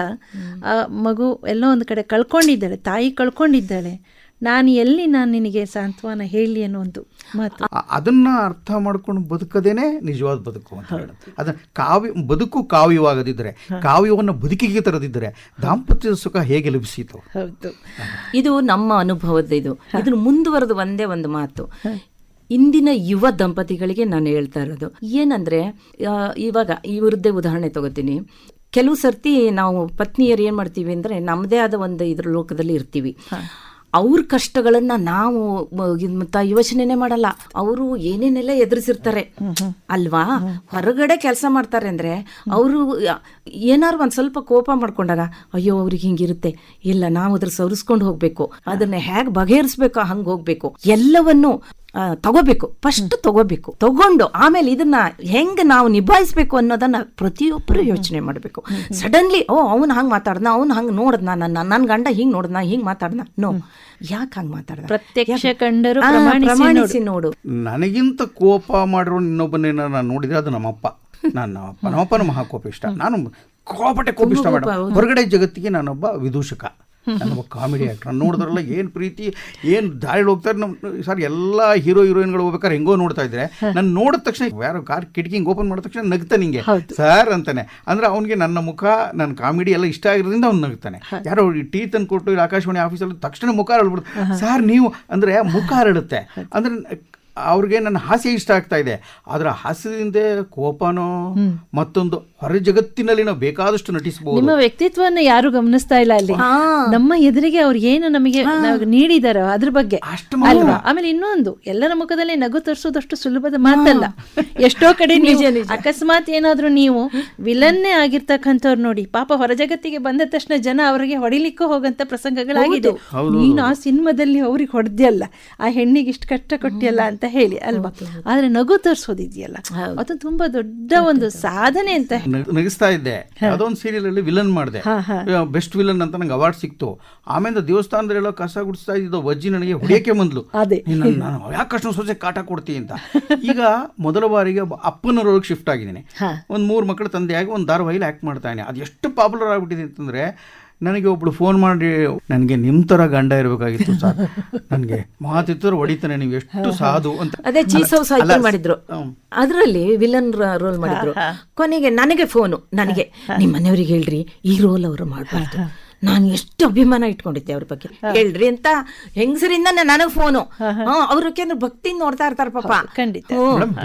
ಆ ಮಗು ಎಲ್ಲೋ ಒಂದು ಕಡೆ ಕಳ್ಕೊಂಡಿದ್ದಾಳೆ ತಾಯಿ ಕಳ್ಕೊಂಡಿದ್ದಾಳೆ. ನಾನು ಎಲ್ಲಿ ನಾನು ನಿನಗೆ ಸಾಂತ್ವನ ಹೇಳಿ ಅನ್ನೋ ಒಂದು ಮಾತು ಅದನ್ನ ಅರ್ಥ ಮಾಡ್ಕೊಂಡು ಬದುಕದೇನೆ ನಿಜವಾದ ಬದುಕು ಅಂತ ಹೇಳುತ್ತೆ. ಅದನ್ನ ಕಾವ್ಯ ಬದುಕು ಕಾವ್ಯವಾಗದಿದ್ದರೆ ಕಾವ್ಯವನ್ನು ಬದುಕಿಗೆ ತರದಿದ್ದರೆ ದಾಂಪತ್ಯದ ಸುಖ ಹೇಗೆ ಲಭಿಸಿತು? ಹೌದು. ಇದು ನಮ್ಮ ಅನುಭವದ ಇದು. ಇದನ್ನು ಮುಂದುವರೆದು ಒಂದೇ ಒಂದು ಮಾತು. ಇಂದಿನ ಯುವ ದಂಪತಿಗಳಿಗೆ ನಾನು ಹೇಳ್ತಾ ಇರೋದು ಏನಂದ್ರೆ ಇವಾಗ ಇವರದ್ದೇ ಉದಾಹರಣೆ ತಗೋತೀನಿ. ಕೆಲವು ಸರ್ತಿ ನಾವು ಪತ್ನಿಯರು ಏನ್ ಮಾಡ್ತೀವಿ ಅಂದ್ರೆ ನಮ್ಮದೇ ಆದ ಒಂದು ಇದ್ರ ಲೋಕದಲ್ಲಿ ಇರ್ತೀವಿ. ಅವ್ರ ಕಷ್ಟಗಳನ್ನ ನಾವು ಯೋಚನೆನೆ ಮಾಡಲ್ಲ. ಅವರು ಏನೇನೆಲ್ಲ ಎದುರಿಸಿರ್ತಾರೆ. ಅಲ್ವಾ? ಹೊರಗಡೆ ಕೆಲಸ ಮಾಡ್ತಾರೆ ಅಂದ್ರೆ ಅವರು ಏನಾರು ಒಂದ್ ಸ್ವಲ್ಪ ಕೋಪ ಮಾಡ್ಕೊಂಡಾಗ, ಅಯ್ಯೋ, ಅವ್ರಿಗೆ ಹಿಂಗಿರುತ್ತೆ. ಇಲ್ಲ, ನಾವು ಅದ್ರ ಸವರಿಸ್ಕೊಂಡು ಹೋಗ್ಬೇಕು. ಅದನ್ನ ಹೇಗ್ ಬಗೆಹರಿಸ್ಬೇಕು, ಹಂಗ್ ಹೋಗ್ಬೇಕು. ಎಲ್ಲವನ್ನು ತಗೋಬೇಕು. ಫಸ್ಟ್ ತಗೋಬೇಕು. ತಗೊಂಡು ಆಮೇಲೆ ಇದನ್ನ ಹೆಂಗ್ ನಾವು ನಿಭಾಯಿಸ್ಬೇಕು ಅನ್ನೋದನ್ನ ಪ್ರತಿಯೊಬ್ಬರು ಯೋಚನೆ ಮಾಡಬೇಕು. ಸಡನ್ಲಿ ಓ ಅವ್ನು ಹಂಗ್ ಮಾತಾಡ್ದ ಅವ್ನು ಹಂಗ್ ನೋಡ್ದ ನನ್ನ ನನ್ನ ಗಂಡ ಹಿಂಗ್ ನೋಡ್ದ ಹಿಂಗ್ ಮಾತಾಡ್ದ ನೋ ಯಾಕೆ ಹಂಗ್ ಮಾತಾಡ್ದ? ಪ್ರತ್ಯಕ್ಷ ಕಂಡರು ಪ್ರಮಾಣಿಸಿ ನೋಡು. ನನಗಿಂತ ಕೋಪ ಮಾಡಿರೋ ಇನ್ನೊಬ್ಬನೇನ ನಾನು ನೋಡಿದ್ರೆ ಅದು ನಮ್ಮಪ್ಪ. ನನ್ನ ಅಪ್ಪ ಮಹಾಕೋಪ ಇಷ್ಟ. ನಾನು ಕೋಪಟೆ ಕೋಪ ಇಷ್ಟ ಮಾಡ ಹೊರಗಡೆ ಜಗತ್ತಿಗೆ ನಾನೊಬ್ಬ ವಿದೂಷಕ. ನಾನೊಬ್ಬ ಕಾಮಿಡಿ ಆಕ್ಟರ್. ನೋಡಿದ್ರಲ್ಲ ಏನು ಪ್ರೀತಿ ಏನು ದಾರಿ ಹೋಗ್ತಾರೆ ನಮ್ಮ ಸರ್ ಎಲ್ಲ ಹೀರೋ ಹೀರೋಯಿನ್ಗಳು ಹೋಗ್ಬೇಕಾದ್ರೆ ಹೆಂಗೋ ನೋಡ್ತಾ ಇದ್ರೆ ನಾನು ನೋಡಿದ ತಕ್ಷಣ ಯಾರು ಕಾರ್ ಕಿಟಕಿಂಗ್ ಹಿಂಗೆ ಓಪನ್ ಮಾಡಿದ ತಕ್ಷಣ ನಗ್ತಾ ನಿಂಗೆ. ಸರ್ ಅಂತಾನೆ. ಅಂದ್ರೆ ಅವ್ನಿಗೆ ನನ್ನ ಮುಖ ನನ್ನ ಕಾಮಿಡಿ ಎಲ್ಲ ಇಷ್ಟ ಆಗಿರೋದ್ರಿಂದ ಅವ್ನು ನಗ್ತಾನೆ. ಯಾರೋ ಟೀ ತಂದು ಕೊಟ್ಟು ಆಕಾಶವಾಣಿ ಆಫೀಸಲ್ಲಿ ತಕ್ಷಣ ಮುಖ ಅರಳ್ಬಿಡ್ತು ಸರ್ ನೀವು ಅಂದ್ರೆ ಮುಖ ಅರಳುತ್ತೆ. ಅಂದ್ರೆ ಅವ್ರಿಗೆ ನನ್ನ ಹಾಸ್ಯ ಇಷ್ಟ ಆಗ್ತಾ ಇದೆ. ಆದ್ರೆ ಹಾಸ್ಯದಿಂದ ಕೋಪನೋ ಮತ್ತೊಂದು ಹೊರ ಜಗತ್ತಿನಲ್ಲಿ ನಾವು ಬೇಕಾದಷ್ಟು ನಟಿಸಬಹುದು. ನಿಮ್ಮ ವ್ಯಕ್ತಿತ್ವವನ್ನು ಯಾರು ಗಮನಿಸ್ತಾ ಇಲ್ಲ ಅಲ್ಲಿ. ನಮ್ಮ ಎದುರಿಗೆ ಅವ್ರು ಏನು ನಮಗೆ ನೀಡಿದಾರೋ ಅದ್ರ ಬಗ್ಗೆ. ಅಷ್ಟು ಮಾತ್ರ. ಅಲ್ವಾ? ಆಮೇಲೆ ಇನ್ನೊಂದು ಎಲ್ಲರ ಮುಖದಲ್ಲಿ ನಗು ತರಿಸೋದಷ್ಟು ಸುಲಭದ ಮಾತಲ್ಲ. ಎಷ್ಟೋ ಕಡೆ ನೀವು ಅಕಸ್ಮಾತ್ ಏನಾದ್ರೂ ನೀವು ವಿಲನ್ನೇ ಆಗಿರ್ತಕ್ಕಂಥವ್ರು ನೋಡಿ ಪಾಪ ಹೊರ ಜಗತ್ತಿಗೆ ಬಂದ ತಕ್ಷಣ ಜನ ಅವರಿಗೆ ಹೊಡಿಲಿಕ್ಕೂ ಹೋಗಂತ ಪ್ರಸಂಗಗಳಾಗಿದೆ. ನೀನು ಆ ಸಿನಿಮಾದಲ್ಲಿ ಅವ್ರಿಗೆ ಹೊಡೆದ್ಯಲ್ಲ ಆ ಹೆಣ್ಣಿಗೆ ಇಷ್ಟು ಕಷ್ಟ ಕೊಟ್ಟಿಯಲ್ಲ ಅಂತ ಹೇಳಿ ಅಲ್ವಾ? ಆದ್ರೆ ನಗು ತೋರಿಸೋದಿದೆಯಲ್ಲ ಅದು ತುಂಬಾ ದೊಡ್ಡ ಒಂದು ಸಾಧನೆ ಅಂತ ನಗ್- ನಗಿಸ್ತಾ ಇದ್ದೆ. ಅದೊಂದು ಸೀರಿಯಲ್ ಅಲ್ಲಿ ವಿಲನ್ ಮಾಡಿದೆ. ಬೆಸ್ಟ್ ವಿಲನ್ ಅಂತ ನಂಗೆ ಅವಾರ್ಡ್ ಸಿಕ್ತು. ಆಮೇಲೆ ದೇವಸ್ಥಾನದಲ್ಲೆಲ್ಲ ಕಸ ಗುಡಿಸ್ತಾ ಇದ್ದ ವಜ್ಜಿ ನನಗೆ ಹೊಡಿಯಕ್ಕೆ ಬಂದ್ಲು. ಅದೇ. ನಾನು ಯಾಕೆ ಕಷ್ಟ ಸೋಚೆ ಕಾಟ ಕೊಡ್ತೀನಿ ಅಂತ. ಈಗ ಮೊದಲ ಬಾರಿಗೆ ಒಬ್ಬ ಅಪ್ಪನರೊಳಗೆ ಶಿಫ್ಟ್ ಆಗಿದ್ದೀನಿ. ಒಂದು ಮೂರು ಮಕ್ಕಳ ತಂದೆಯಾಗಿ ಒಂದು ಧಾರಾವಾಹಿಲಿ ಆ್ಯಕ್ಟ್ ಮಾಡ್ತಾ ಇದ್ದೀನಿ. ಅದು ಎಷ್ಟು ಪಾಪ್ಯುಲರ್ ಆಗಿಬಿಟ್ಟಿದೆ ಅಂತಂದ್ರೆ ನನಗೆ ಒಬ್ಳು ಫೋನ್ ಮಾಡಿ ನನಗೆ ನಿಮ್ಮ ತರ ಗಂಡ ಇರಬೇಕಾಗಿತ್ತು ಸರ್ ನನಗೆ ಮಾತಿತ್ತರು ಹೊಡಿತಾನೆ ನೀವು ಎಷ್ಟು ಸಾಧು ಅಂತ. ಅದೇ ಚೀಸ್ ಹೌಸ್ ಆಯ್ಕೆ ಮಾಡಿದ್ರು. ಅದರಲ್ಲಿ ವಿಲನ್ ರೋಲ್ ಮಾಡಿದ್ರು. ಕೊನೆಗೆ ನನಗೆ ಫೋನು ನನಗೆ. ನಿಮ್ಮ ಮನೆಯವ್ರಿಗೆ ಹೇಳ್ರಿ ಈ ರೋಲ್ ಅವರು ಮಾಡಬಾರ್ದು. ನಾನು ಎಷ್ಟು ಅಭಿಮಾನ ಇಟ್ಕೊಂಡಿದ್ದೆ ಅವ್ರ ಬಗ್ಗೆ. ಹೇಳ್ರಿ ಅಂತ ಹೆಂಗಸರಿಂದ ನನಗೆ ಫೋನು ಅವ್ರ ಕೇಂದ್ರ ಭಕ್ತಿ ನೋಡ್ತಾ ಇರ್ತಾರ ಪಾಪ. ಖಂಡಿತ.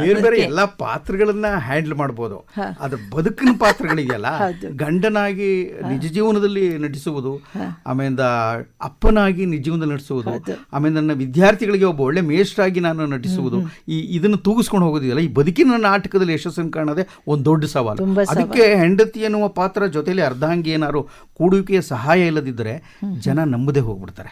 ಬೇರೆ ಬೇರೆ ಎಲ್ಲಾ ಪಾತ್ರಗಳನ್ನ ಹ್ಯಾಂಡಲ್ ಮಾಡಬಹುದು ಅದ್ರ ಬದುಕಿನ ಪಾತ್ರಗಳಿದೆಯಲ್ಲ ಗಂಡನಾಗಿ ನಿಜ ಜೀವನದಲ್ಲಿ ನಟಿಸುವುದು ಆಮೇಲೆ ಅಪ್ಪನಾಗಿ ನಿಜ ಜೀವನದಲ್ಲಿ ನಟಿಸುವುದು ಆಮೇಲೆ ನನ್ನ ವಿದ್ಯಾರ್ಥಿಗಳಿಗೆ ಒಬ್ಬ ಒಳ್ಳೆ ಮೇಷ್ಟ್ರಾಗಿ ನಾನು ನಟಿಸುವುದು ಈ ಇದನ್ನು ತೂಗಿಸ್ಕೊಂಡು ಹೋಗೋದಿಲ್ಲ ಈ ಬದುಕಿನ ನಾಟಕದಲ್ಲಿ ಯಶಸ್ಸನ್ನು ಕಾಣೋದೇ ಒಂದು ದೊಡ್ಡ ಸವಾಲು. ಅದಕ್ಕೆ ಹೆಂಡತಿ ಎನ್ನುವ ಪಾತ್ರ ಜೊತೆಲಿ ಅರ್ಧಾಂಗಿ ಏನಾದ್ರು ಕೂಡುವಿಕೆಯ ಸಹಾಯ ಇಲ್ಲದಿದ್ದರೆ ಜನ ನಂಬದೇ ಹೋಗ್ಬಿಡ್ತಾರೆ.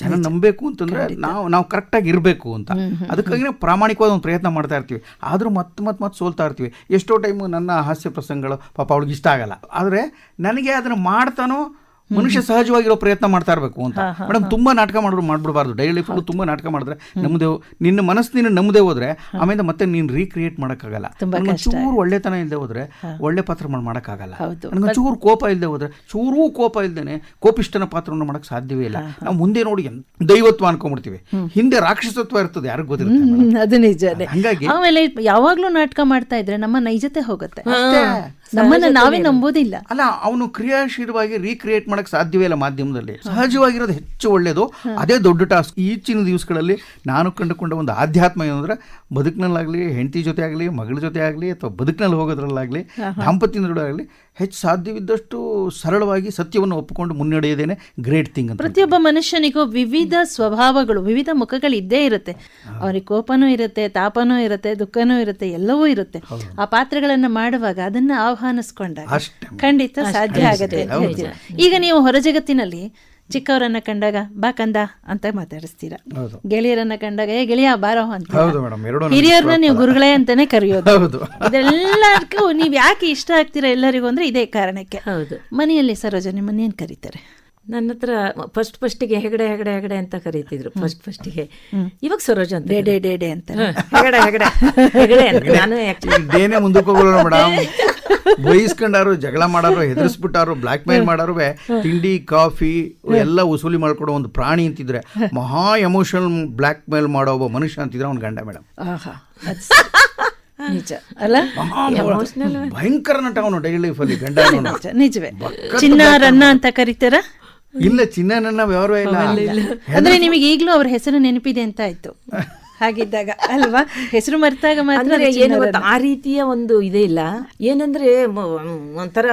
ಜನ ನಂಬಬೇಕು ಅಂತಂದ್ರೆ ನಾವು ನಾವು ಕರೆಕ್ಟಾಗಿ ಇರಬೇಕು ಅಂತ. ಅದಕ್ಕಾಗಿ ನಾವು ಪ್ರಾಮಾಣಿಕವಾದ ಒಂದು ಪ್ರಯತ್ನ ಮಾಡ್ತಾ ಇರ್ತೀವಿ. ಆದರೂ ಮತ್ತೆ ಮತ್ತೆ ಮತ್ತೆ ಸೋಲ್ತಾ ಇರ್ತೀವಿ. ಎಷ್ಟೋ ಟೈಮು ನನ್ನ ಹಾಸ್ಯ ಪ್ರಸಂಗಗಳು ಪಾಪ ಅವಳಿಗೆ ಇಷ್ಟ ಆಗಲ್ಲ. ಆದರೆ ನನಗೆ ಅದನ್ನು ಮಾಡ್ತಾನೋ ಮನುಷ್ಯ ಸಹಜವಾಗಿರೋ ಪ್ರಯತ್ನ ಮಾಡ್ತಾ ಇರಬೇಕು ಅಂತ. ಮೇಡಮ್ ತುಂಬಾ ನಾಟಕ ಮಾಡಿದ್ರು ಮಾಡ್ಬಿಡಬಾರ್ದು. ಡೈಲಿ ಫುಲ್ ತುಂಬಾ ನಾಟಕ ಮಾಡಿದ್ರೆ ನಮ್ಮದೇ ನಿನ್ನ ಮನಸ್ಸು ನೀನು ನಮ್ಮದೇ ಹೋದ್ರೆ ಆಮೇಲೆ ಮತ್ತೆ ನೀನು ರೀಕ್ರಿಯೇಟ್ ಮಾಡೋಕ್ಕಾಗಲ್ಲ. ಚೂರು ಒಳ್ಳೆತನ ಇಲ್ಲದೆ ಹೋದ್ರೆ ಒಳ್ಳೆ ಪಾತ್ರ ಮಾಡಿ ಮಾಡೋಕ್ಕಾಗಲ್ಲ. ನನಗೆ ಚೂರು ಕೋಪ ಇಲ್ಲದೆ ಹೋದ್ರೆ ಚೂರೂ ಕೋಪ ಇಲ್ದೇನೆ ಕೋಪಿಷ್ಟನ ಪಾತ್ರವನ್ನು ಮಾಡಕ್ ಸಾಧ್ಯವೇ ಇಲ್ಲ. ನಾವು ಮುಂದೆ ನೋಡಿ ದೈವತ್ವ ಅನ್ಕೊಂಡ್ಬಿಡ್ತೀವಿ. ಹಿಂದೆ ರಾಕ್ಷಸತ್ವ ಇರ್ತದೆ ಯಾರಿಗೂ ಗೊತ್ತಿರುತ್ತೆ ಅದು ನಿಜನೇ ಹಂಗಾಗಿ ಆಮೇಲೆ ಯಾವಾಗ್ಲೂ ನಾಟಕ ಮಾಡ್ತಾ ಇದ್ರೆ ನಮ್ಮ ನೈಜತೆ ಹೋಗುತ್ತೆ. ನಮ್ಮನ್ನ ನಾವೇ ನಂಬೋದಿಲ್ಲ. ಅಲ್ಲ ಅವನು ಕ್ರಿಯಾಶೀಲವಾಗಿ ರೀಕ್ರಿಯೇಟ್ ಮಾಡಕ್ ಸಾಧ್ಯವೇ ಇಲ್ಲ ಮಾಧ್ಯಮದಲ್ಲಿ. ಸಹಜವಾಗಿರೋದು ಹೆಚ್ಚು ಒಳ್ಳೆಯದು ಅದೇ ದೊಡ್ಡ ಟಾಸ್ಕ್ ಈಚಿನ ದಿವಸಗಳಲ್ಲಿ ನಾನು ಕಂಡುಕೊಂಡ ಒಂದು ಆಧ್ಯಾತ್ಮ ಏನಂದ್ರೆ ಬದುಕಿನಲ್ಲಾಗಲಿ ಹೆಂಡತಿ ಜೊತೆ ಆಗಲಿ ಮಗಳ ಜೊತೆ ಆಗಲಿ ಅಥವಾ ಬದುಕಿನಲ್ಲಿ ಹೋಗೋದ್ರಲ್ಲಾಗಲಿ ದಾಂಪತ್ಯದಲ್ಲಾಗಲಿ ಹೆಚ್ಚು ಸಾಧ್ಯವಿದ್ದಷ್ಟು ಸರಳವಾಗಿ ಸತ್ಯವನ್ನು ಒಪ್ಪಿಕೊಂಡು ಮುನ್ನಡೆಯದೇನೆ ಗ್ರೇಟ್ ಥಿಂಗ್ ಅಂತ ಪ್ರತಿಯೊಬ್ಬ ಮನುಷ್ಯನಿಗೂ ವಿವಿಧ ಸ್ವಭಾವಗಳು ವಿವಿಧ ಮುಖಗಳು ಇದ್ದೇ ಇರುತ್ತೆ. ಅವ್ರಿಗೆ ಕೋಪನೂ ಇರುತ್ತೆ ತಾಪನೂ ಇರುತ್ತೆ ದುಃಖನೂ ಇರುತ್ತೆ ಎಲ್ಲವೂ ಇರುತ್ತೆ. ಆ ಪಾತ್ರಗಳನ್ನ ಮಾಡುವಾಗ ಅದನ್ನ ಆಹ್ವಾನಿಸ್ಕೊಂಡಾಗ ಖಂಡಿತ ಸಾಧ್ಯ ಆಗುತ್ತೆ ಈಗ ನೀವು ಹೊರ ಜಗತ್ತಿನಲ್ಲಿ ಚಿಕ್ಕವರನ್ನ ಕಂಡಾಗ ಬಾ ಕಂದ ಅಂತ ಮಾತಾಡಿಸ್ತೀರಾ? ಹೌದು. ಗೆಳೆಯರನ್ನ ಕಂಡಾಗ ಏ ಗೆಳೆಯ ಬಾರೋ ಅಂತ. ಹೌದು ಮೇಡಮ್ ಎರಡು ಹಿರಿಯರನ್ನ ನೀವು ಗುರುಗಳೇ ಅಂತಾನೆ ಕರೆಯೋದು. ಹೌದು. ಇದೆಲ್ಲದಕ್ಕೂ ನೀವ್ ಯಾಕೆ ಇಷ್ಟ ಆಗ್ತೀರಾ ಎಲ್ಲರಿಗೂ ಅಂದ್ರೆ ಇದೇ ಕಾರಣಕ್ಕೆ. ಹೌದು. ಮನೆಯಲ್ಲಿ ಸರೋಜ ನಿಮ್ಮನ್ನೇನ್ ಕರೀತಾರೆ? ನನ್ನ ಹತ್ರ ಫಸ್ಟ್ ಫಸ್ಟಿಗೆ ಹೆಗಡೆ ಹೆಗಡೆ ಹೆಗಡೆ ಅಂತ ಕರೀತಿದ್ರು. ಫಸ್ಟ್ ಫಸ್ಟಿಗೆ ಇವಾಗ ಸರೋಜ ಅಂತ ಡೇ ಡೇ ಡೇ ಡೇ ಅಂತ. ಹೆಗಡೆ ಹೆಗಡೆ. ಹೆಗಡೆ ಅಂತ. ನಾನು ಮುಂದಕ್ಕೆ ಹೋಗೋಣ ಮೇಡಮ್. [LAUGHS] ಬೈಸ್ಕೊಂಡಾರು ಜಗಳ ಮಾಡಾರು [LAUGHS] ಹೆದರ್ಸ್ಬಿಟ್ಟಾರು ಬ್ಲಾಕ್ ಮೇಲ್ ಮಾಡಾರು [LAUGHS] ತಿಂಡಿ ಕಾಫಿ [LAUGHS] ಎಲ್ಲ ವಸೂಲಿ ಮಾಡ್ಕೊಡೋ ಒಂದು ಪ್ರಾಣಿ ಅಂತಿದ್ರೆ ಮಹಾ ಎಮೋಷನಲ್ ಬ್ಲಾಕ್ ಮೇಲ್ ಮಾಡೋ ಒಬ್ಬ ಮನುಷ್ಯ ಅಂತಿದ್ರೆ ಅವ್ನ ಗಂಡ ಮೇಡಮ್ ನಿಜ. ಅಲ್ಲ? ಭಯಂಕರ ನಟ ಅವನು ಡೈಲಿ ಲೈಫ್ ಅಲ್ಲಿ ಗಂಡ. ನಿಜವೇ. ಚಿನ್ನ ರನ್ನ ಅಂತ ಕರೀತಾರ? ಇಲ್ಲ ಚಿನ್ನ ನನ್ನ ವ್ಯವಹಾರ ಇಲ್ಲ. ಅಂದ್ರೆ ನಿಮಗೆ ಈಗಲೂ ಅವ್ರ ಹೆಸರು ನೆನಪಿದೆ ಅಂತ ಆಯ್ತು. ಹಾಗಿದ್ದಾಗ ಅಲ್ವಾ? ಹೆಸರು ಮರ್ತಾಗ ಮಾತ್ರ ಏನು ಗೊತ್ತಾ, ಆ ರೀತಿಯ ಒಂದು ಇದೇ ಇಲ್ಲ. ಏನಂದ್ರೆ ಒಂಥರ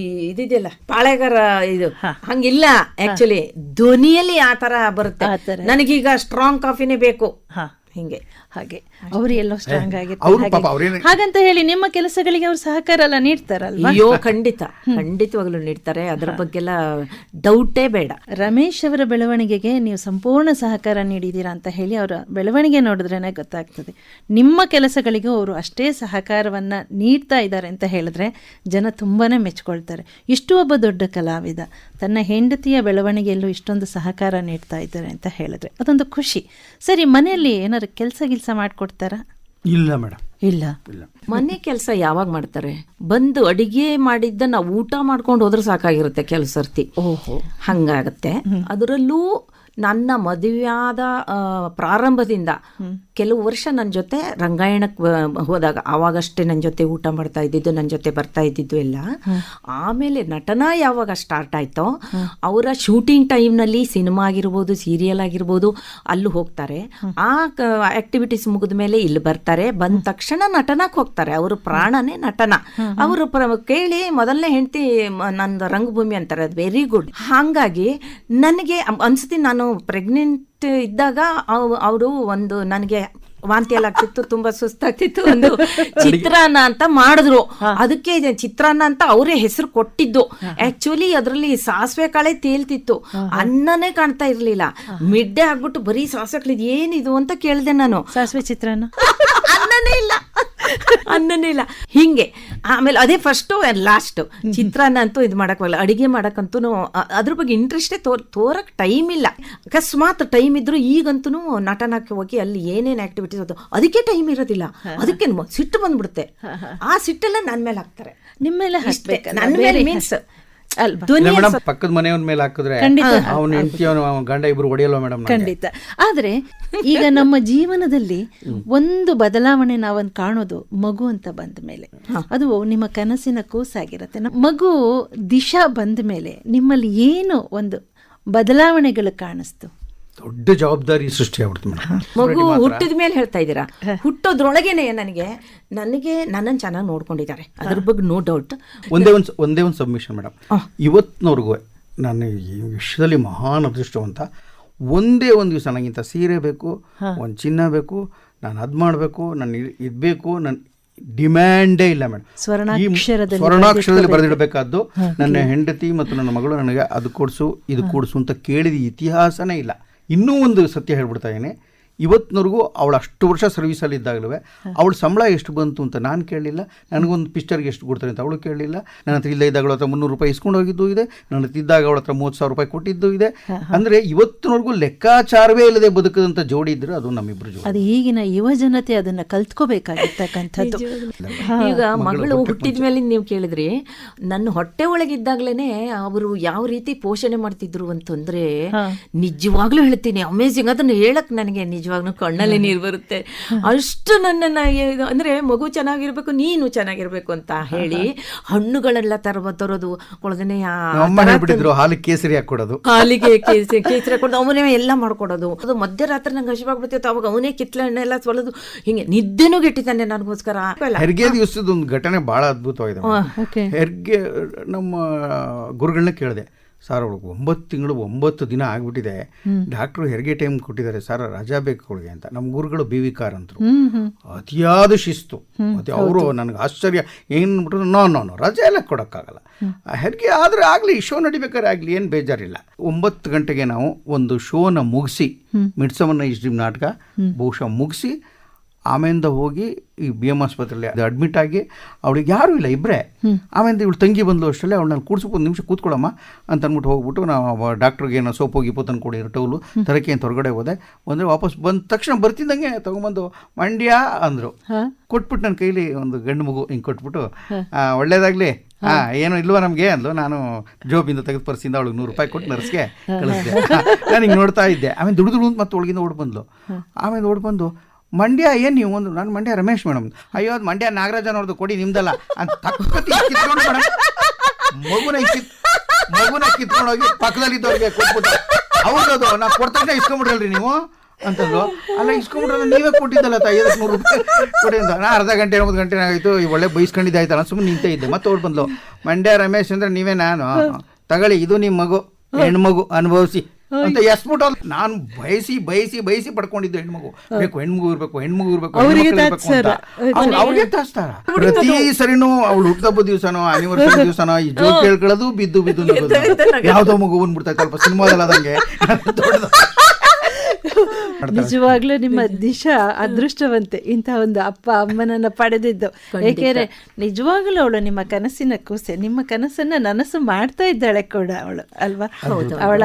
ಈ ಇದಿದೆಯಲ್ಲ ಪಾಳೆಗಾರ ಇದು. ಹಂಗಿಲ್ಲ ಆಕ್ಚುಲಿ ಧ್ವನಿಯಲ್ಲಿ ಆ ತರ ಬರುತ್ತೆ. ನನಗೀಗ ಸ್ಟ್ರಾಂಗ್ ಕಾಫಿನೇ ಬೇಕು. ಹಿಂಗೆ. ಹಾಗೆ. ಅವರು ಎಲ್ಲೋ ಸ್ಟ್ರಾಂಗ್ ಆಗಿರ್ತಾರೆ. ಹಾಗಂತ ಹೇಳಿ ನಿಮ್ಮ ಕೆಲಸಗಳಿಗೆ ಅವ್ರು ಸಹಕಾರ ಎಲ್ಲ ನೀಡ್ತಾರಲ್ಲ ಅಯ್ಯೋ ಖಂಡಿತ. ಖಂಡಿತವಾಗ್ಲೂ ನೀಡ್ತಾರೆ. ಅದರ ಬಗ್ಗೆಲ್ಲ ಡೌಟೇ ಬೇಡ. ರಮೇಶ್ ಅವರ ಬೆಳವಣಿಗೆಗೆ ನೀವು ಸಂಪೂರ್ಣ ಸಹಕಾರ ನೀಡಿದ್ದೀರಾ ಅಂತ ಹೇಳಿ ಅವರ ಬೆಳವಣಿಗೆ ನೋಡಿದ್ರೇನೆ ಗೊತ್ತಾಗ್ತದೆ. ನಿಮ್ಮ ಕೆಲಸಗಳಿಗೂ ಅವರು ಅಷ್ಟೇ ಸಹಕಾರವನ್ನ ನೀಡ್ತಾ ಇದ್ದಾರೆ ಅಂತ ಹೇಳಿದ್ರೆ ಜನ ತುಂಬಾನೇ ಮೆಚ್ಕೊಳ್ತಾರೆ. ಇಷ್ಟು ಒಬ್ಬ ದೊಡ್ಡ ಕಲಾವಿದ ತನ್ನ ಹೆಂಡತಿಯ ಬೆಳವಣಿಗೆಯಲ್ಲೂ ಇಷ್ಟೊಂದು ಸಹಕಾರ ನೀಡ್ತಾ ಇದ್ದಾರೆ ಅಂತ ಹೇಳಿದ್ರೆ ಅದೊಂದು ಖುಷಿ. ಸರಿ ಮನೆಯಲ್ಲಿ ಏನಾದ್ರು ಕೆಲಸ ಗಿಲ್ಸ ಮಾಡ್ಕೊಡ್ತಾರ? ಇಲ್ಲ ಮೇಡಮ್. ಇಲ್ಲ. ಇಲ್ಲ. ಮನೆ ಕೆಲಸ ಯಾವಾಗ ಮಾಡ್ತಾರೆ? ಬಂದು ಅಡಿಗೆ ಮಾಡಿದ್ದ ನಾವು ಊಟ ಮಾಡ್ಕೊಂಡು ಹೋದ್ರೆ ಸಾಕಾಗಿರುತ್ತೆ ಕೆಲವು ಸರ್ತಿ. ಓಹೋ. ಹಂಗಾಗತ್ತೆ. ಅದರಲ್ಲೂ ನನ್ನ ಮದುವೆಯಾದ ಪ್ರಾರಂಭದಿಂದ ಕೆಲವು ವರ್ಷ ನನ್ನ ಜೊತೆ ರಂಗಾಯಣಕ್ಕೆ ಹೋದಾಗ ಆವಾಗಷ್ಟೇ ನನ್ನ ಜೊತೆ ಊಟ ಮಾಡ್ತಾ ಇದ್ದಿದ್ದು ನನ್ನ ಜೊತೆ ಬರ್ತಾ ಇದ್ದಿದ್ದು ಎಲ್ಲ. ಆಮೇಲೆ ನಟನ ಯಾವಾಗ ಸ್ಟಾರ್ಟ್ ಆಯಿತೋ ಅವರ ಶೂಟಿಂಗ್ ಟೈಮ್ನಲ್ಲಿ ಸಿನಿಮಾ ಆಗಿರ್ಬೋದು ಸೀರಿಯಲ್ ಆಗಿರ್ಬೋದು ಅಲ್ಲೂ ಹೋಗ್ತಾರೆ. ಆ ಆಕ್ಟಿವಿಟೀಸ್ ಮುಗಿದ ಮೇಲೆ ಇಲ್ಲಿ ಬರ್ತಾರೆ. ಬಂದ ತಕ್ಷಣ ನಟನಕ್ಕೆ ಹೋಗ್ತಾರೆ. ಅವರು ಪ್ರಾಣನೇ ನಟನ. ಅವರು ಕೇಳಿ ಮೊದಲನೇ ಹೆಂಡತಿ ನಂದು ರಂಗಭೂಮಿ ಅಂತಾರೆ. ಅದು ವೆರಿ ಗುಡ್ ಹಾಗಾಗಿ ನನಗೆ ಅನ್ಸತಿ ಅನ್ಸುತ್ತೆ ನಾನು ಪ್ರೆಗ್ನೆಂಟ್ ಇದ್ದಾಗ ಅವರು ಒಂದು ನನಗೆ ವಾಂತಿ ಎಲ್ಲ ಆಗ್ತಿತ್ತು ತುಂಬಾ ಸುಸ್ತಾಗ್ತಿತ್ತು ಒಂದು ಚಿತ್ರಾನ್ನ ಅಂತ ಮಾಡಿದ್ರು. ಅದಕ್ಕೆ ಚಿತ್ರಾನ್ನ ಅಂತ ಅವರೇ ಹೆಸರು ಕೊಟ್ಟಿದ್ದು. ಆಕ್ಚುಲಿ ಅದರಲ್ಲಿ ಸಾಸಿವೆ ಕಾಳೆ ತೇಲ್ತಿತ್ತು. ಅನ್ನನೇ ಕಾಣ್ತಾ ಇರ್ಲಿಲ್ಲ. ಮಿಡ್ಡೆ ಆಗ್ಬಿಟ್ಟು ಬರೀ ಸಾಸಿವೆ ಕಾಳಿದ್ ಏನಿದು ಅಂತ ಕೇಳಿದೆ ನಾನು. ಸಾಸಿವೆ ಚಿತ್ರಾನ್ನ? [LAUGHS] ಅನ್ನನೇ ಇಲ್ಲ. ಅನ್ನನೇ ಇಲ್ಲ. ಹಿಂಗೆ ಆಮೇಲೆ ಅದೇ ಫಸ್ಟು ಲಾಸ್ಟ್ ಚಿತ್ರಾನ್ನ ಅಂತೂ ಇದು ಮಾಡಕ್ಕಾಗಲ್ಲ ಅಡಿಗೆ ಮಾಡೋಕ್ಕಂತೂ ಅದ್ರ ಬಗ್ಗೆ ಇಂಟ್ರೆಸ್ಟೇ ತೋರ್ ತೋರಕ್ ಟೈಮ್ ಇಲ್ಲ. ಅಕಸ್ಮಾತ್ ಟೈಮ್ ಇದ್ರು ಈಗಂತೂ ನಟನಕ್ಕೆ ಹೋಗಿ ಅಲ್ಲಿ ಏನೇನು ಆಕ್ಟಿವಿಟೀಸ್ ಅದು ಅದಕ್ಕೆ ಟೈಮ್ ಇರೋದಿಲ್ಲ. ಅದಕ್ಕೆ ಸಿಟ್ಟು ಬಂದ್ಬಿಡುತ್ತೆ. ಆ ಸಿಟ್ಟೆಲ್ಲ ನನ್ನ ಮೇಲೆ ಹಾಕ್ತಾರೆ. ನಿಮ್ಮ ಮೇಲೆ ನನ್ನ ಮೇಲೆ ಮೀನ್ಸ್ ಧ್ವನಿ ಮೇಡಮ್ ಪಕ್ಕದ ಮನೆಯವನ ಮೇಲೆ ಹಾಕಿದ್ರೆ ಖಂಡಿತ. ಅವನ ಹೆಂಡತಿ ಅವನು ಗಂಡ ಇಬ್ರು ಮೇಡಮ್ ಖಂಡಿತ. ಆದ್ರೆ ಈಗ ನಮ್ಮ ಜೀವನದಲ್ಲಿ ಒಂದು ಬದಲಾವಣೆ ನಾವೊಂದು ಕಾಣೋದು ಮಗು ಅಂತ ಬಂದ ಮೇಲೆ. ಅದು ನಿಮ್ಮ ಕನಸಿನ ಕೂಸಾಗಿರುತ್ತೆ ಮಗು ದಿಶಾ ಬಂದ ಮೇಲೆ ನಿಮ್ಮಲ್ಲಿ ಏನು ಒಂದು ಬದಲಾವಣೆಗಳು ಕಾಣಿಸ್ತು? ದೊಡ್ಡ ಜವಾಬ್ದಾರಿ ಸೃಷ್ಟಿ ಆಗ್ಬಿಡ್ತು ಮೇಡಮ್. ಮಗು ಹುಟ್ಟಿದ ಮೇಲೆ ಹೇಳ್ತಾ ಇದ್ದೀರಾ? ಹುಟ್ಟೋದ್ರೊಳಗೇನೆ ನನಗೆ ನನಗೆ ನನ್ನನ್ನು ಚೆನ್ನಾಗಿ ನೋಡ್ಕೊಂಡಿದ್ದಾರೆ. ಅದ್ರ ಬಗ್ಗೆ ನೋ ಡೌಟ್ ಒಂದೇ ಒಂದು ಒಂದೇ ಒಂದು ಸಬ್ಮಿಷನ್ ಮೇಡಮ್. ಇವತ್ತಿನವರೆಗೂ ನಾನು ಈ ವಿಶ್ವದಲ್ಲಿ ಮಹಾನ್ ಅದೃಷ್ಟವಂತ ಒಂದೇ ಒಂದು ದಿವಸ ನನಗಿಂತ ಸೀರೆ ಬೇಕು ಒಂದು ಚಿನ್ನ ಬೇಕು ನಾನು ಅದು ಮಾಡಬೇಕು ನಾನು ಇದು ಬೇಕು ನನ್ನ ಡಿಮ್ಯಾಂಡೇ ಇಲ್ಲ ಮೇಡಮ್. ಸ್ವರ್ಣಾಕ್ಷರದಲ್ಲಿ ಸ್ವರ್ಣಾಕ್ಷರದಲ್ಲಿ ಬರೆದಿಡಬೇಕಾದ್ದು ನನ್ನ ಹೆಂಡತಿ ಮತ್ತು ನನ್ನ ಮಗಳು ನನಗೆ ಅದು ಕೊಡಿಸು ಇದು ಕೊಡಿಸು ಅಂತ ಕೇಳಿದ ಇತಿಹಾಸನೇ ಇಲ್ಲ. ಇನ್ನೂ ಒಂದು ಸತ್ಯ ಹೇಳ್ಬಿಡ್ತಾ ಇದ್ದೀನಿ. ಇವತ್ತಿನವರೆಗೂ ಅವಳು ಅಷ್ಟು ವರ್ಷ ಸರ್ವಿಸಲ್ಲಿ ಇದ್ದಾಗಲೂ ಅವಳ ಸಂಬಳ ಎಷ್ಟು ಬಂತು ಅಂತ ನಾನು ಕೇಳಲಿಲ್ಲ. ನನಗೊಂದು ಪಿಸ್ಟರ್ಗೆ ಎಷ್ಟು ಕೊಡ್ತಾರೆ ಅಂತ ಅವಳು ಕೇಳಲಿಲ್ಲ. ನನ್ನ ಹತ್ರ ಇಲ್ಲ ಇದ್ದಾಗ ಅವಳ ಹತ್ರ ಮುನ್ನೂರು ರೂಪಾಯಿ ಇಸ್ಕೊಂಡು ಹೋಗಿದ್ದು ಇದೆ. ನನ್ನ ಹತ್ರ ಇದ್ದಾಗ ಅವಳ ಹತ್ರ ಮೂವತ್ತು ಸಾವಿರ ರೂಪಾಯಿ ಕೊಟ್ಟಿದ್ದು ಇದೆ. ಅಂದರೆ ಇವತ್ತಿನವರೆಗೂ ಲೆಕ್ಕಾಚಾರವೇ ಇಲ್ಲದೆ ಬದುಕದಂಥ ಜೋಡಿ ಇದ್ರೆ ಅದು ನಮ್ಮಿಬ್ಬರು ಜೋಡಿ. ಅದು ಈಗಿನ ಯುವ ಜನತೆ ಅದನ್ನ ಕಲ್ತ್ಕೋಬೇಕಾಗಿರ್ತಕ್ಕಂಥದ್ದು. ಈಗ ಮಗಳು ಹುಟ್ಟಿದ ಮೇಲೆ ನೀವು ಕೇಳಿದ್ರಿ ನನ್ನ ಹೊಟ್ಟೆ ಒಳಗಿದ್ದಾಗ್ಲೇನೆ ಅವರು ಯಾವ ರೀತಿ ಪೋಷಣೆ ಮಾಡ್ತಿದ್ರು ಅಂತಂದ್ರೆ ನಿಜವಾಗ್ಲೂ ಹೇಳ್ತೀನಿ ಅಮೇಝಿಂಗ್ ಅದನ್ನು ಹೇಳಕ್ ನನಗೆ ನಿಜವಾಗ್ಲೂ ಕಣ್ಣಲ್ಲಿ ನೀರು ಬರುತ್ತೆ. ಅಷ್ಟು ನನ್ನ ಅಂದರೆ ಮಗು ಚೆನ್ನಾಗಿರ್ಬೇಕು ನೀನು ಚೆನ್ನಾಗಿರ್ಬೇಕು ಅಂತ ಹೇಳಿ ಹಣ್ಣುಗಳೆಲ್ಲ ತರಬ ತರೋದು ಕೊಳದನೆ ಹಾಲಿಗೆ ಕೇಸರಿ ಹಾಕೊಡೋದು ಹಾಲಿಗೆ ಕೇಸರಿ ಕೇಸರಿ ಹಾಕೊಡೋದು ಅವನೇ ಎಲ್ಲ ಮಾಡ್ಕೊಡೋದು. ಅದು ಮಧ್ಯರಾತ್ರಿ ನಂಗೆ ಹಸಿವಾಗ್ಬಿಡ್ತಿತ್ತು ಅವಾಗ ಅವನೇ ಕಿತ್ಲೆ ಹಣ್ಣು ಎಲ್ಲ ತೊಳೆದು ಹಿಂಗೆ ನಿದ್ದೆನೂ ಗೆಟ್ಟಿದ್ದಾನೆ ನನಗೋಸ್ಕರ. ಹೆರಿಗೆ ದಿವಸದ ಒಂದು ಘಟನೆ ಬಹಳ ಅದ್ಭುತವಾಗಿದೆ. ಹೆರಿಗೆ ನಮ್ಮ ಗುರುಗಳನ್ನ ಕೇಳಿದೆ ಸರ್ ಅವಳಿಗೆ ಒಂಬತ್ತು ತಿಂಗಳು ಒಂಬತ್ತು ದಿನ ಆಗಿಬಿಟ್ಟಿದೆ. ಡಾಕ್ಟ್ರು ಹೆರಿಗೆ ಟೈಮ್ ಕೊಟ್ಟಿದ್ದಾರೆ ಸರ್ ರಜಾ ಬೇಕು ಅವಳಿಗೆ ಅಂತ. ನಮ್ಮ ಗುರುಗಳು ಬಿ ವಿ ಕಾರ್ ಅಂತರು. ಹ್ಮ್ ಹ್ಮ್. ಅತಿಯಾದ ಶಿಸ್ತು. ಮತ್ತೆ ಅವರು ನನಗೆ ಆಶ್ಚರ್ಯ. ಏನು ಬಿಟ್ರು ನೋ ನೋ ನೋ ರಜೆ ಎಲ್ಲ ಕೊಡೋಕ್ಕಾಗಲ್ಲ. ಹೆರಿಗೆ ಆದರೆ ಆಗಲಿ ಶೋ ನಡಿಬೇಕಾದ್ರೆ ಆಗಲಿ ಏನು ಬೇಜಾರಿಲ್ಲ. ಒಂಬತ್ತು ಗಂಟೆಗೆ ನಾವು ಒಂದು ಶೋನ ಮುಗಿಸಿ ಮಿಡ್ಸಮನ್ನ ಇಸ್ಟ್ರೀಮ್ ನಾಟಕ ಬಹುಶಃ ಮುಗಿಸಿ ಆಮೇಲಿಂದ ಹೋಗಿ ಈ ಬಿ ಎಂ ಆಸ್ಪತ್ರೆಯಲ್ಲಿ ಅದು ಅಡ್ಮಿಟ್ ಆಗಿ ಅವಳಿಗೆ ಯಾರೂ ಇಲ್ಲ ಇಬ್ಬರೇ ಆಮೇಲೆ ಇವಳು ತಂಗಿ ಬಂದು ಅಷ್ಟರಲ್ಲಿ ಅವಳು ನಾನು ಕೂಡ್ಸಕ್ಕೆ ಒಂದು ನಿಮಿಷ ಕೂತ್ಕೊಳ್ಳಮ್ಮ ಅಂತ ಅಂದ್ಬಿಟ್ಟು ಹೋಗ್ಬಿಟ್ಟು ನಾವು ಡಾಕ್ಟ್ರಿಗೆ ಏನೋ ಸೋಪು ಹೋಗಿ ತಂದು ಕೊಡಿ ಟೌಲು ತರಕ್ಕೆ ಅಂತ ಹೊರಗಡೆ ಹೋದೆ. ಅಂದರೆ ವಾಪಸ್ ಬಂದ ತಕ್ಷಣ ಬರ್ತಿದ್ದಂಗೆ ತೊಗೊಂಬಂದು ಮಂಡ್ಯ ಅಂದರು. ಕೊಟ್ಬಿಟ್ಟು ನನ್ನ ಕೈಲಿ ಒಂದು ಗಂಡು ಮಗು ಹಿಂಗೆ ಕೊಟ್ಬಿಟ್ಟು ಒಳ್ಳೇದಾಗಲಿ. ಹಾಂ. ಏನು ಇಲ್ವಾ ನಮಗೆ? ಅಂದ್ಲು. ನಾನು ಜೋಬಿಂದ ತೆಗೆದು ಪರ್ಸಿಂದ ಅವಳಿಗೆ ನೂರು ರೂಪಾಯಿ ಕೊಟ್ಟು ನರ್ಸ್ಗೆ ಕಳಿಸಿದೆ. ನಾನು ಹಿಂಗೆ ನೋಡ್ತಾ ಇದ್ದೆ. ಆಮೇಲೆ ದುಡ್ದು ದುಡ್ದು ಮತ್ತೆ ಒಳಗಿಂದ ಓಡ್ ಬಂದ್ಲು. ಆಮೇಲೆ ಓಡ್ ಬಂದು ಮಂಡ್ಯ ಏನು ನೀವು ಒಂದು ನಾನು ಮಂಡ್ಯ ರಮೇಶ್ ಮೇಡಮ್. ಅಯ್ಯೋ ಅದು ಮಂಡ್ಯ ನಾಗರಾಜನವ್ರದ್ದು ಕೊಡಿ ನಿಮ್ದಲ್ಲ. ಅಂತ ತಕ್ಕತಿ ಕಿತ್ಕೊಂಡು ಮೇಡಮ್. ಮಗುನ ಕಿತ್ ಮಗುನ ಕಿತ್ಕೊಂಡೋಗಿ ಪಕ್ಕದಲ್ಲಿದ್ದವ್ರಿಗೆ ಕೊಟ್ಬಿಟ್ಟು. ಹೌದದು ನಾವು ಕೊಡ್ತಾನೆ ಇಸ್ಕೊಂಬಿಡ್ರಲ್ರಿ ನೀವು? ಅಂತಂದ್ರು. ಅಲ್ಲ ಇಸ್ಕೊಂಬಿಟ್ರೆ ನೀವೇ ಕೊಟ್ಟಿದ್ದಲ್ಲ ತಾಯಿ ಐವತ್ತು ನೂರು ರೂಪಾಯಿ ಕೊಡಿ ಅಂತ. ನಾನು ಅರ್ಧ ಗಂಟೆ ಒಂದು ಗಂಟೆ ಆಯಿತು ಈ ಒಳ್ಳೆ ಬೈಸ್ಕೊಂಡಿದ್ದೆ ಆಯ್ತಲ್ಲ ಸುಮ್ಮನೆ ನಿಂತ ಇದ್ದೆ. ಮತ್ತೆ ಅವ್ರು ಬಂದ್ಲು ಮಂಡ್ಯ ರಮೇಶ್ ಅಂದ್ರೆ ನೀವೇ ನಾನು. ತಗೊಳ್ಳಿ ಇದು ನಿಮ್ಮ ಮಗು ಹೆಣ್ಮಗು ಅನುಭವಿಸಿ. ಅಂತ ಎಸ್ಬಿಟ್ಟು ನಾನು ಬಯಸಿ ಬಯಸಿ ಬಯಸಿ ಪಡ್ಕೊಂಡಿದ್ದು ಹೆಣ್ಮಗು. ಬೇಕು ಹೆಣ್ಮಗು ಇರ್ಬೇಕು ಹೆಣ್ಮಗು ಇರ್ಬೇಕು ಅವ್ರಿಗೆ ತಾಸ್ತಾರ ಪ್ರತಿ ಸರಿನೂ ಅವಳು ಹುಟ್ಟದಬ್ಬ ದಿವಸನೋ ಆನಿವರ್ಸರಿ ದಿವಸನೋ ಈ ಜೋಕ್ ಕೇಳ್ಕೊಳ್ಳೋದು ಬಿದ್ದು ಬಿದ್ದು ಯಾವ್ದೋ ಮಗು ಬಂದ್ಬಿಡ್ತಾ ಸ್ವಲ್ಪ ಸಿನಿಮಾದಲ್ಲ ಅದಂಗೆ [LAUGHS] ದೊಡ್ಡದು. ನಿಜವಾಗ್ಲೂ ನಿಮ್ಮ ದಿಶಾ ಅದೃಷ್ಟವಂತೆ ಇಂತಹ ಒಂದು ಅಪ್ಪ ಅಮ್ಮನನ್ನ ಪಡೆದಿದ್ದು. ಏಕೆಂದ್ರೆ ನಿಜವಾಗ್ಲೂ ಅವಳು ನಿಮ್ಮ ಕನಸಿನ ಕೂಸೆ ನಿಮ್ಮ ಕನಸನ್ನ ನನಸು ಮಾಡ್ತಾ ಇದ್ದಾಳೆ ಕೂಡ ಅವಳು ಅಲ್ವಾ? ಅವಳ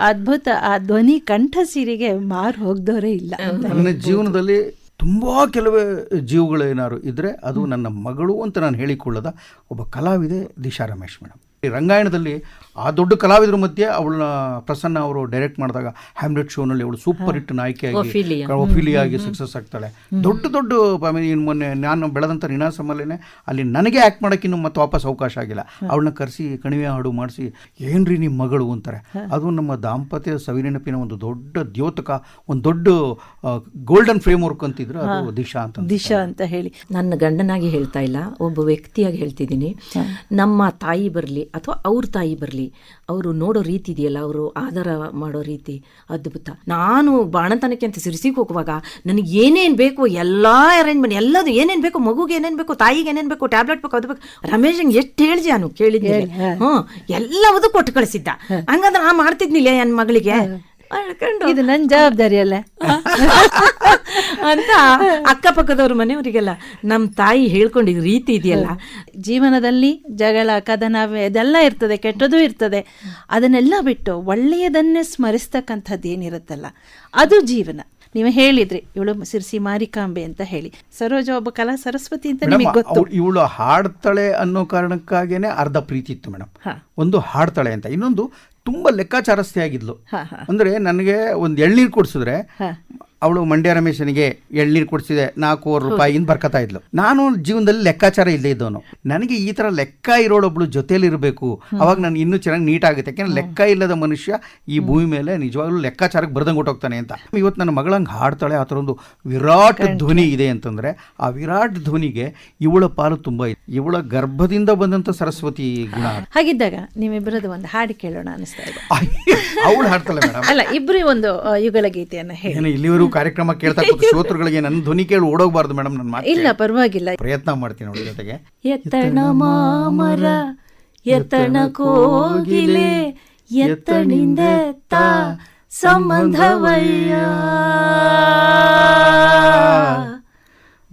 ಅದ್ಭುತ ಆ ಧ್ವನಿ ಕಂಠ ಸೀರೆಗೆ ಮಾರು ಹೋಗ್ದವರೇ ಇಲ್ಲ. ನನ್ನ ಜೀವನದಲ್ಲಿ ತುಂಬಾ ಕೆಲವೇ ಜೀವಗಳು ಏನಾದ್ರು ಇದ್ರೆ ಅದು ನನ್ನ ಮಗಳು ಅಂತ ನಾನು ಹೇಳಿಕೊಳ್ಳದ ಒಬ್ಬ ಕಲಾವಿದೆ ದಿಶಾ ರಮೇಶ್ ಮೇಡಮ್ ಈ ರಂಗಾಯಣದಲ್ಲಿ ಆ ದೊಡ್ಡ ಕಲಾವಿದರ ಮಧ್ಯೆ ಅವಳನ್ನ ಪ್ರಸನ್ನ ಅವರು ಡೈರೆಕ್ಟ್ ಮಾಡಿದಾಗ ಹ್ಯಾಮ್ಲೆಟ್ ಶೋನಲ್ಲಿ ಅವಳು ಸೂಪರ್ ಹಿಟ್ ನಾಯಕಿಯಾಗಿ ಆಗಿ ಸಕ್ಸಸ್ ಆಗ್ತಾಳೆ. ದೊಡ್ಡ ದೊಡ್ಡ ಮೊನ್ನೆ ನಾನು ಬೆಳೆದಂಥ ನಿನಾಸಮಲ್ಲೇ ಅಲ್ಲಿ ನನಗೆ ಆಕ್ಟ್ ಮಾಡೋಕೆ ಇನ್ನು ಮತ್ತೆ ವಾಪಸ್ ಅವಕಾಶ ಆಗಿಲ್ಲ. ಅವಳನ್ನ ಕರೆಸಿ ಕಣಿವೆ ಹಾಡು ಮಾಡಿಸಿ ಏನ್ರಿ ನಿಮ್ಮ ಮಗಳು ಅಂತಾರೆ. ಅದು ನಮ್ಮ ದಾಂಪತ್ಯ ಸವಿನೆನಪಿನ ಒಂದು ದೊಡ್ಡ ದ್ಯೋತಕ ಒಂದು ದೊಡ್ಡ ಗೋಲ್ಡನ್ ಫ್ರೇಮ್ ವರ್ಕ್ ಅಂತಿದ್ರು ಅದು ದಿಶಾ ಅಂತ ದಿಶಾ ಅಂತ ಹೇಳಿ. ನನ್ನ ಗಂಡನಾಗಿ ಹೇಳ್ತಾ ಇಲ್ಲ ಒಬ್ಬ ವ್ಯಕ್ತಿಯಾಗಿ ಹೇಳ್ತಿದ್ದೀನಿ. ನಮ್ಮ ತಾಯಿ ಬರಲಿ ಅಥವಾ ಅವ್ರ ತಾಯಿ ಬರಲಿ ಅವರು ನೋಡೋ ರೀತಿ ಇದೆಯಲ್ಲ ಅವರು ಆಧಾರ ಮಾಡೋ ರೀತಿ ಅದ್ಭುತ. ನಾನು ಬಾಣತನಕ್ಕೆ ಅಂತ ಸಿರಿಸಿಗೆ ಹೋಗುವಾಗ ನನಗೆ ಏನೇನು ಬೇಕು ಎಲ್ಲ ಅರೇಂಜ್ಮೆಂಟ್ ಎಲ್ಲದು ಏನೇನು ಬೇಕು ಮಗುಗೆ ಏನೇನು ಬೇಕು ತಾಯಿಗೆ ಏನೇನು ಬೇಕು ಟ್ಯಾಬ್ಲೆಟ್ ಬೇಕು ಅದು ಬೇಕು. ರಮೇಶ್ ಎಷ್ಟು ಹೇಳಿದೆ ನಾನು ಕೇಳಿದ್ದೆ ಹ್ಞೂ ಎಲ್ಲವದು ಕೊಟ್ಟು ಕಳಿಸಿದ್ದ. ಹಂಗಂದ್ರೆ ನಾ ಮಾಡ್ತಿದ್ನಿಲ್ಲ ನನ್ನ ಮಗಳಿಗೆ? ಅಳ್ಕೊಂಡು ಇದು ನನ್ನ ಜವಾಬ್ದಾರಿ ಅಲ್ಲ. ಅಂತ ಅಕ್ಕಪಕ್ಕದವ್ರ ಮನೆಯವರಿಗೆಲ್ಲ ನಮ್ಮ ತಾಯಿ ಹೇಳ್ಕೊಂಡಿದ್ ರೀತಿ ಇದೆಯಲ್ಲ. ಜೀವನದಲ್ಲಿ ಜಗಳ ಕದನ ಇದೆಲ್ಲ ಇರ್ತದೆ ಕೆಟ್ಟದ್ದು ಇರ್ತದೆ. ಅದನ್ನೆಲ್ಲ ಬಿಟ್ಟು ಒಳ್ಳೆಯದನ್ನೇ ಸ್ಮರಿಸ್ತಕ್ಕಂಥದ್ದು ಏನಿರುತ್ತಲ್ಲ ಅದು ಜೀವನ. ನೀವು ಹೇಳಿದ್ರಿ ಇವಳು ಸಿರ್ಸಿ ಮಾರಿಕಾಂಬೆ ಅಂತ ಹೇಳಿ. ಸರೋಜ ಒಬ್ಬ ಕಲಾ ಸರಸ್ವತಿ ಅಂತ ನಿಮಗೆ ಗೊತ್ತು. ಇವಳು ಹಾಡ್ತಾಳೆ ಅನ್ನೋ ಕಾರಣಕ್ಕಾಗೇನೆ ಅರ್ಧ ಪ್ರೀತಿ ಇತ್ತು ಮೇಡಮ್. ಒಂದು ಹಾಡ್ತಾಳೆ ಅಂತ. ಇನ್ನೊಂದು ತುಂಬಾ ಲೆಕ್ಕಾಚಾರಸ್ಥೆ ಆಗಿದ್ಲು ಅಂದ್ರೆ ನನಗೆ ಒಂದು ಎಳ್ನೀರು ಕೊಡ್ಸಿದ್ರೆ ಅವಳು ಮಂಡ್ಯ ರಮೇಶನಿಗೆ ಎಳ್ನೀರು ಕೊಡಿಸಿದೆ ನಾಲ್ಕೂವರೆ ರೂಪಾಯಿಯಿಂದ ಬರ್ಕತಾ ಇದ್ಲು. ನಾನು ಜೀವನದಲ್ಲಿ ಲೆಕ್ಕಾಚಾರ ಇಲ್ಲದೆ ಇದ್ದವನು. ನನಗೆ ಈ ತರ ಲೆಕ್ಕ ಇರೋಳೊಬ್ಳು ಜೊತೆಲಿ ಇರಬೇಕು. ಅವಾಗ ನಾನು ಇನ್ನೂ ಚೆನ್ನಾಗಿ ನೀಟ್ ಆಗುತ್ತೆ. ಯಾಕೆಂದ್ರೆ ಲೆಕ್ಕ ಇಲ್ಲದ ಮನುಷ್ಯ ಈ ಭೂಮಿ ಮೇಲೆ ನಿಜವಾಗ್ಲೂ ಲೆಕ್ಕಾಚಾರಕ್ಕೆ ಬರ್ದಂಗೆ ಹೊಟ್ಟೋಗ್ತಾನೆ ಅಂತ. ಇವತ್ತು ನನ್ನ ಮಗಳಂಗೆ ಹಾಡ್ತಾಳೆ ಆ ಥರ ಒಂದು ವಿರಾಟ್ ಧ್ವನಿ ಇದೆ ಅಂತಂದ್ರೆ ಆ ವಿರಾಟ್ ಧ್ವನಿಗೆ ಇವಳ ಪಾಲು ತುಂಬಾ ಇದೆ. ಇವಳ ಗರ್ಭದಿಂದ ಬಂದಂತ ಸರಸ್ವತಿ ಗುಣ. ಹಾಗಿದ್ದಾಗ ನಿಮ್ಮಿಬ್ಬರದ್ದು ಒಂದು ಹಾಡು ಕೇಳೋಣ ಅನಿಸ್ತಾ ಇದೆ. [LAUGHS] ಅವಳು ಹಾಡ್ತಾಳೆ ಮೇಡಮ್. ಅಲ್ಲ ಇಬ್ಬರೇ ಒಂದು ಯುಗಲ ಗೀತೆಯನ್ನು ಹೇಳಿ. ಏನು ಇಲ್ಲಿವರೆಗೂ ಕಾರ್ಯಕ್ರಮ ಕೇಳ್ತಾ ಕೂತು ಶ್ರೋತೃಗಳಿಗೆ ನನ್ನ ಧ್ವನಿ ಕೇಳಿ ಓಡೋಗ್ಬಾರ್ದು ಮೇಡಮ್ ನನ್ನ ಮಾತು ಇಲ್ಲ ಪರವಾಗಿಲ್ಲ. ಪ್ರಯತ್ನ ಮಾಡ್ತೀನಿ ಅವಳ ಜೊತೆಗೆ. ಎತ್ತಣ ಮಾಮರ ಎತ್ತಣ ಕೋಗಿಲೆ ಎತ್ತಣಿಂದ ಸಂಬಂಧವಯ್ಯ.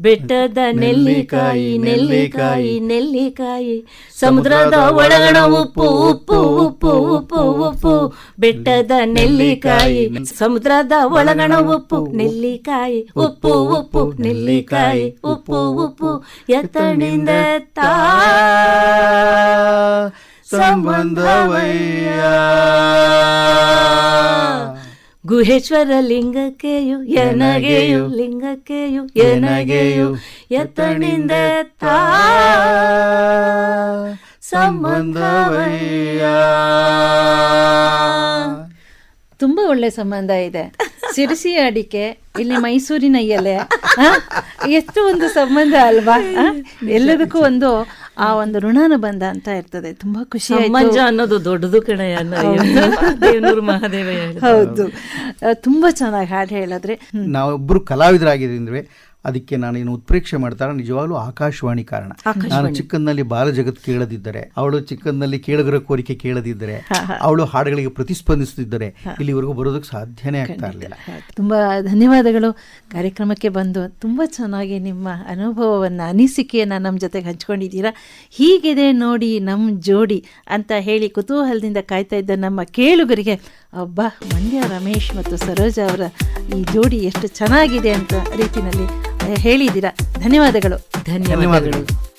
ಬೆಟ್ಟದ ನೆಲ್ಲಿಕಾಯಿ ನೆಲ್ಲಿಕಾಯಿ ನೆಲ್ಲಿಕಾಯಿ ಸಮುದ್ರದ ಒಳಗಣ ಉಪ್ಪು ಉಪ್ಪು ಉಪ್ಪು ಉಪ್ಪು ಉಪ್ಪು ಬೆಟ್ಟದ ನೆಲ್ಲಿಕಾಯಿ ಸಮುದ್ರದ ಒಳಗಣ ಉಪ್ಪು. ನೆಲ್ಲಿಕಾಯಿ ಉಪ್ಪು ಉಪ್ಪು ನೆಲ್ಲಿಕಾಯಿ ಉಪ್ಪು ಉಪ್ಪು ಎತ್ತಣಿಂದೆತ್ತ ಗುಹೇಶ್ವರ ಲಿಂಗಕ್ಕೆಯು ಎನಗೆಯು ಲಿಂಗಕ್ಕೆಯು, ಎನಗೆಯು ತಾ ಸಂಬಂಧವಯ್ಯ. ತುಂಬಾ ಒಳ್ಳೆ ಸಂಬಂಧ ಇದೆ. ಸಿರಿಸಿ ಅಡಿಕೆ, ಇಲ್ಲಿ ಮೈಸೂರಿನ ಎಲೆ ಎಷ್ಟು ಒಂದು ಸಂಬಂಧ ಅಲ್ವಾ? ಎಲ್ಲದಕ್ಕೂ ಒಂದು ಆ ಒಂದು ಋಣಾನುಬಂಧ ಅಂತ ಇರ್ತದೆ. ತುಂಬಾ ಖುಷಿ ಆಯ್ತು. ಸಮಾಜ ಅನ್ನೋದು ದೊಡ್ಡದು ಕಣಯ. ಹೌದು. ತುಂಬಾ ಚೆನ್ನಾಗಿ ಹಾಡು ಹೇಳಿದ್ರೆ. ನಾವೊಬ್ಬರು ಕಲಾವಿದರಾಗಿದ್ರೆ ಅದಕ್ಕೆ ನಾನು ಏನು ಉತ್ಪ್ರೇಕ್ಷೆ ಮಾಡ್ತಾರ ನಿಜವಾಗ್ಲೂ ಆಕಾಶವಾಣಿ ಕಾರಣ. ನಾನು ಚಿಕ್ಕಂದಲ್ಲಿ ಬಾಲ ಜಗತ್ ಕೇಳದಿದ್ದರೆ ಅವಳು ಚಿಕ್ಕಂದಲ್ಲಿ ಕೇಳುಗರ ಕೋರಿಕೆ ಕೇಳದಿದ್ದರೆ ಅವಳು ಹಾಡುಗಳಿಗೆ ಪ್ರತಿಸ್ಪಂದಿಸುತ್ತಿದ್ದರೆ ಇಲ್ಲಿವರೆಗೂ ಬರೋದಕ್ಕೆ ಸಾಧ್ಯನೇ ಆಗ್ತಾ ಇರಲಿಲ್ಲ. ತುಂಬಾ ಧನ್ಯವಾದಗಳು. ಕಾರ್ಯಕ್ರಮಕ್ಕೆ ಬಂದು ತುಂಬಾ ಚೆನ್ನಾಗಿ ನಿಮ್ಮ ಅನುಭವವನ್ನ ಅನಿಸಿಕೆಯನ್ನ ನಮ್ಮ ಜೊತೆಗೆ ಹಂಚ್ಕೊಂಡಿದ್ದೀರಾ. ಹೀಗಿದೆ ನೋಡಿ ನಮ್ಮ ಜೋಡಿ ಅಂತ ಹೇಳಿ ಕುತೂಹಲದಿಂದ ಕಾಯ್ತಾ ಇದ್ದ ನಮ್ಮ ಕೇಳುಗರಿಗೆ ಅಬ್ಬಾ ಮಂಡ್ಯ ರಮೇಶ್ ಮತ್ತು ಸರೋಜ ಅವರ ಈ ಜೋಡಿ ಎಷ್ಟು ಚೆನ್ನಾಗಿದೆ ಅಂತ ರೀತಿಯಲ್ಲಿ ಹೇಳಿದ್ದೀರಾ. ಧನ್ಯವಾದಗಳು. ಧನ್ಯವಾದಗಳು.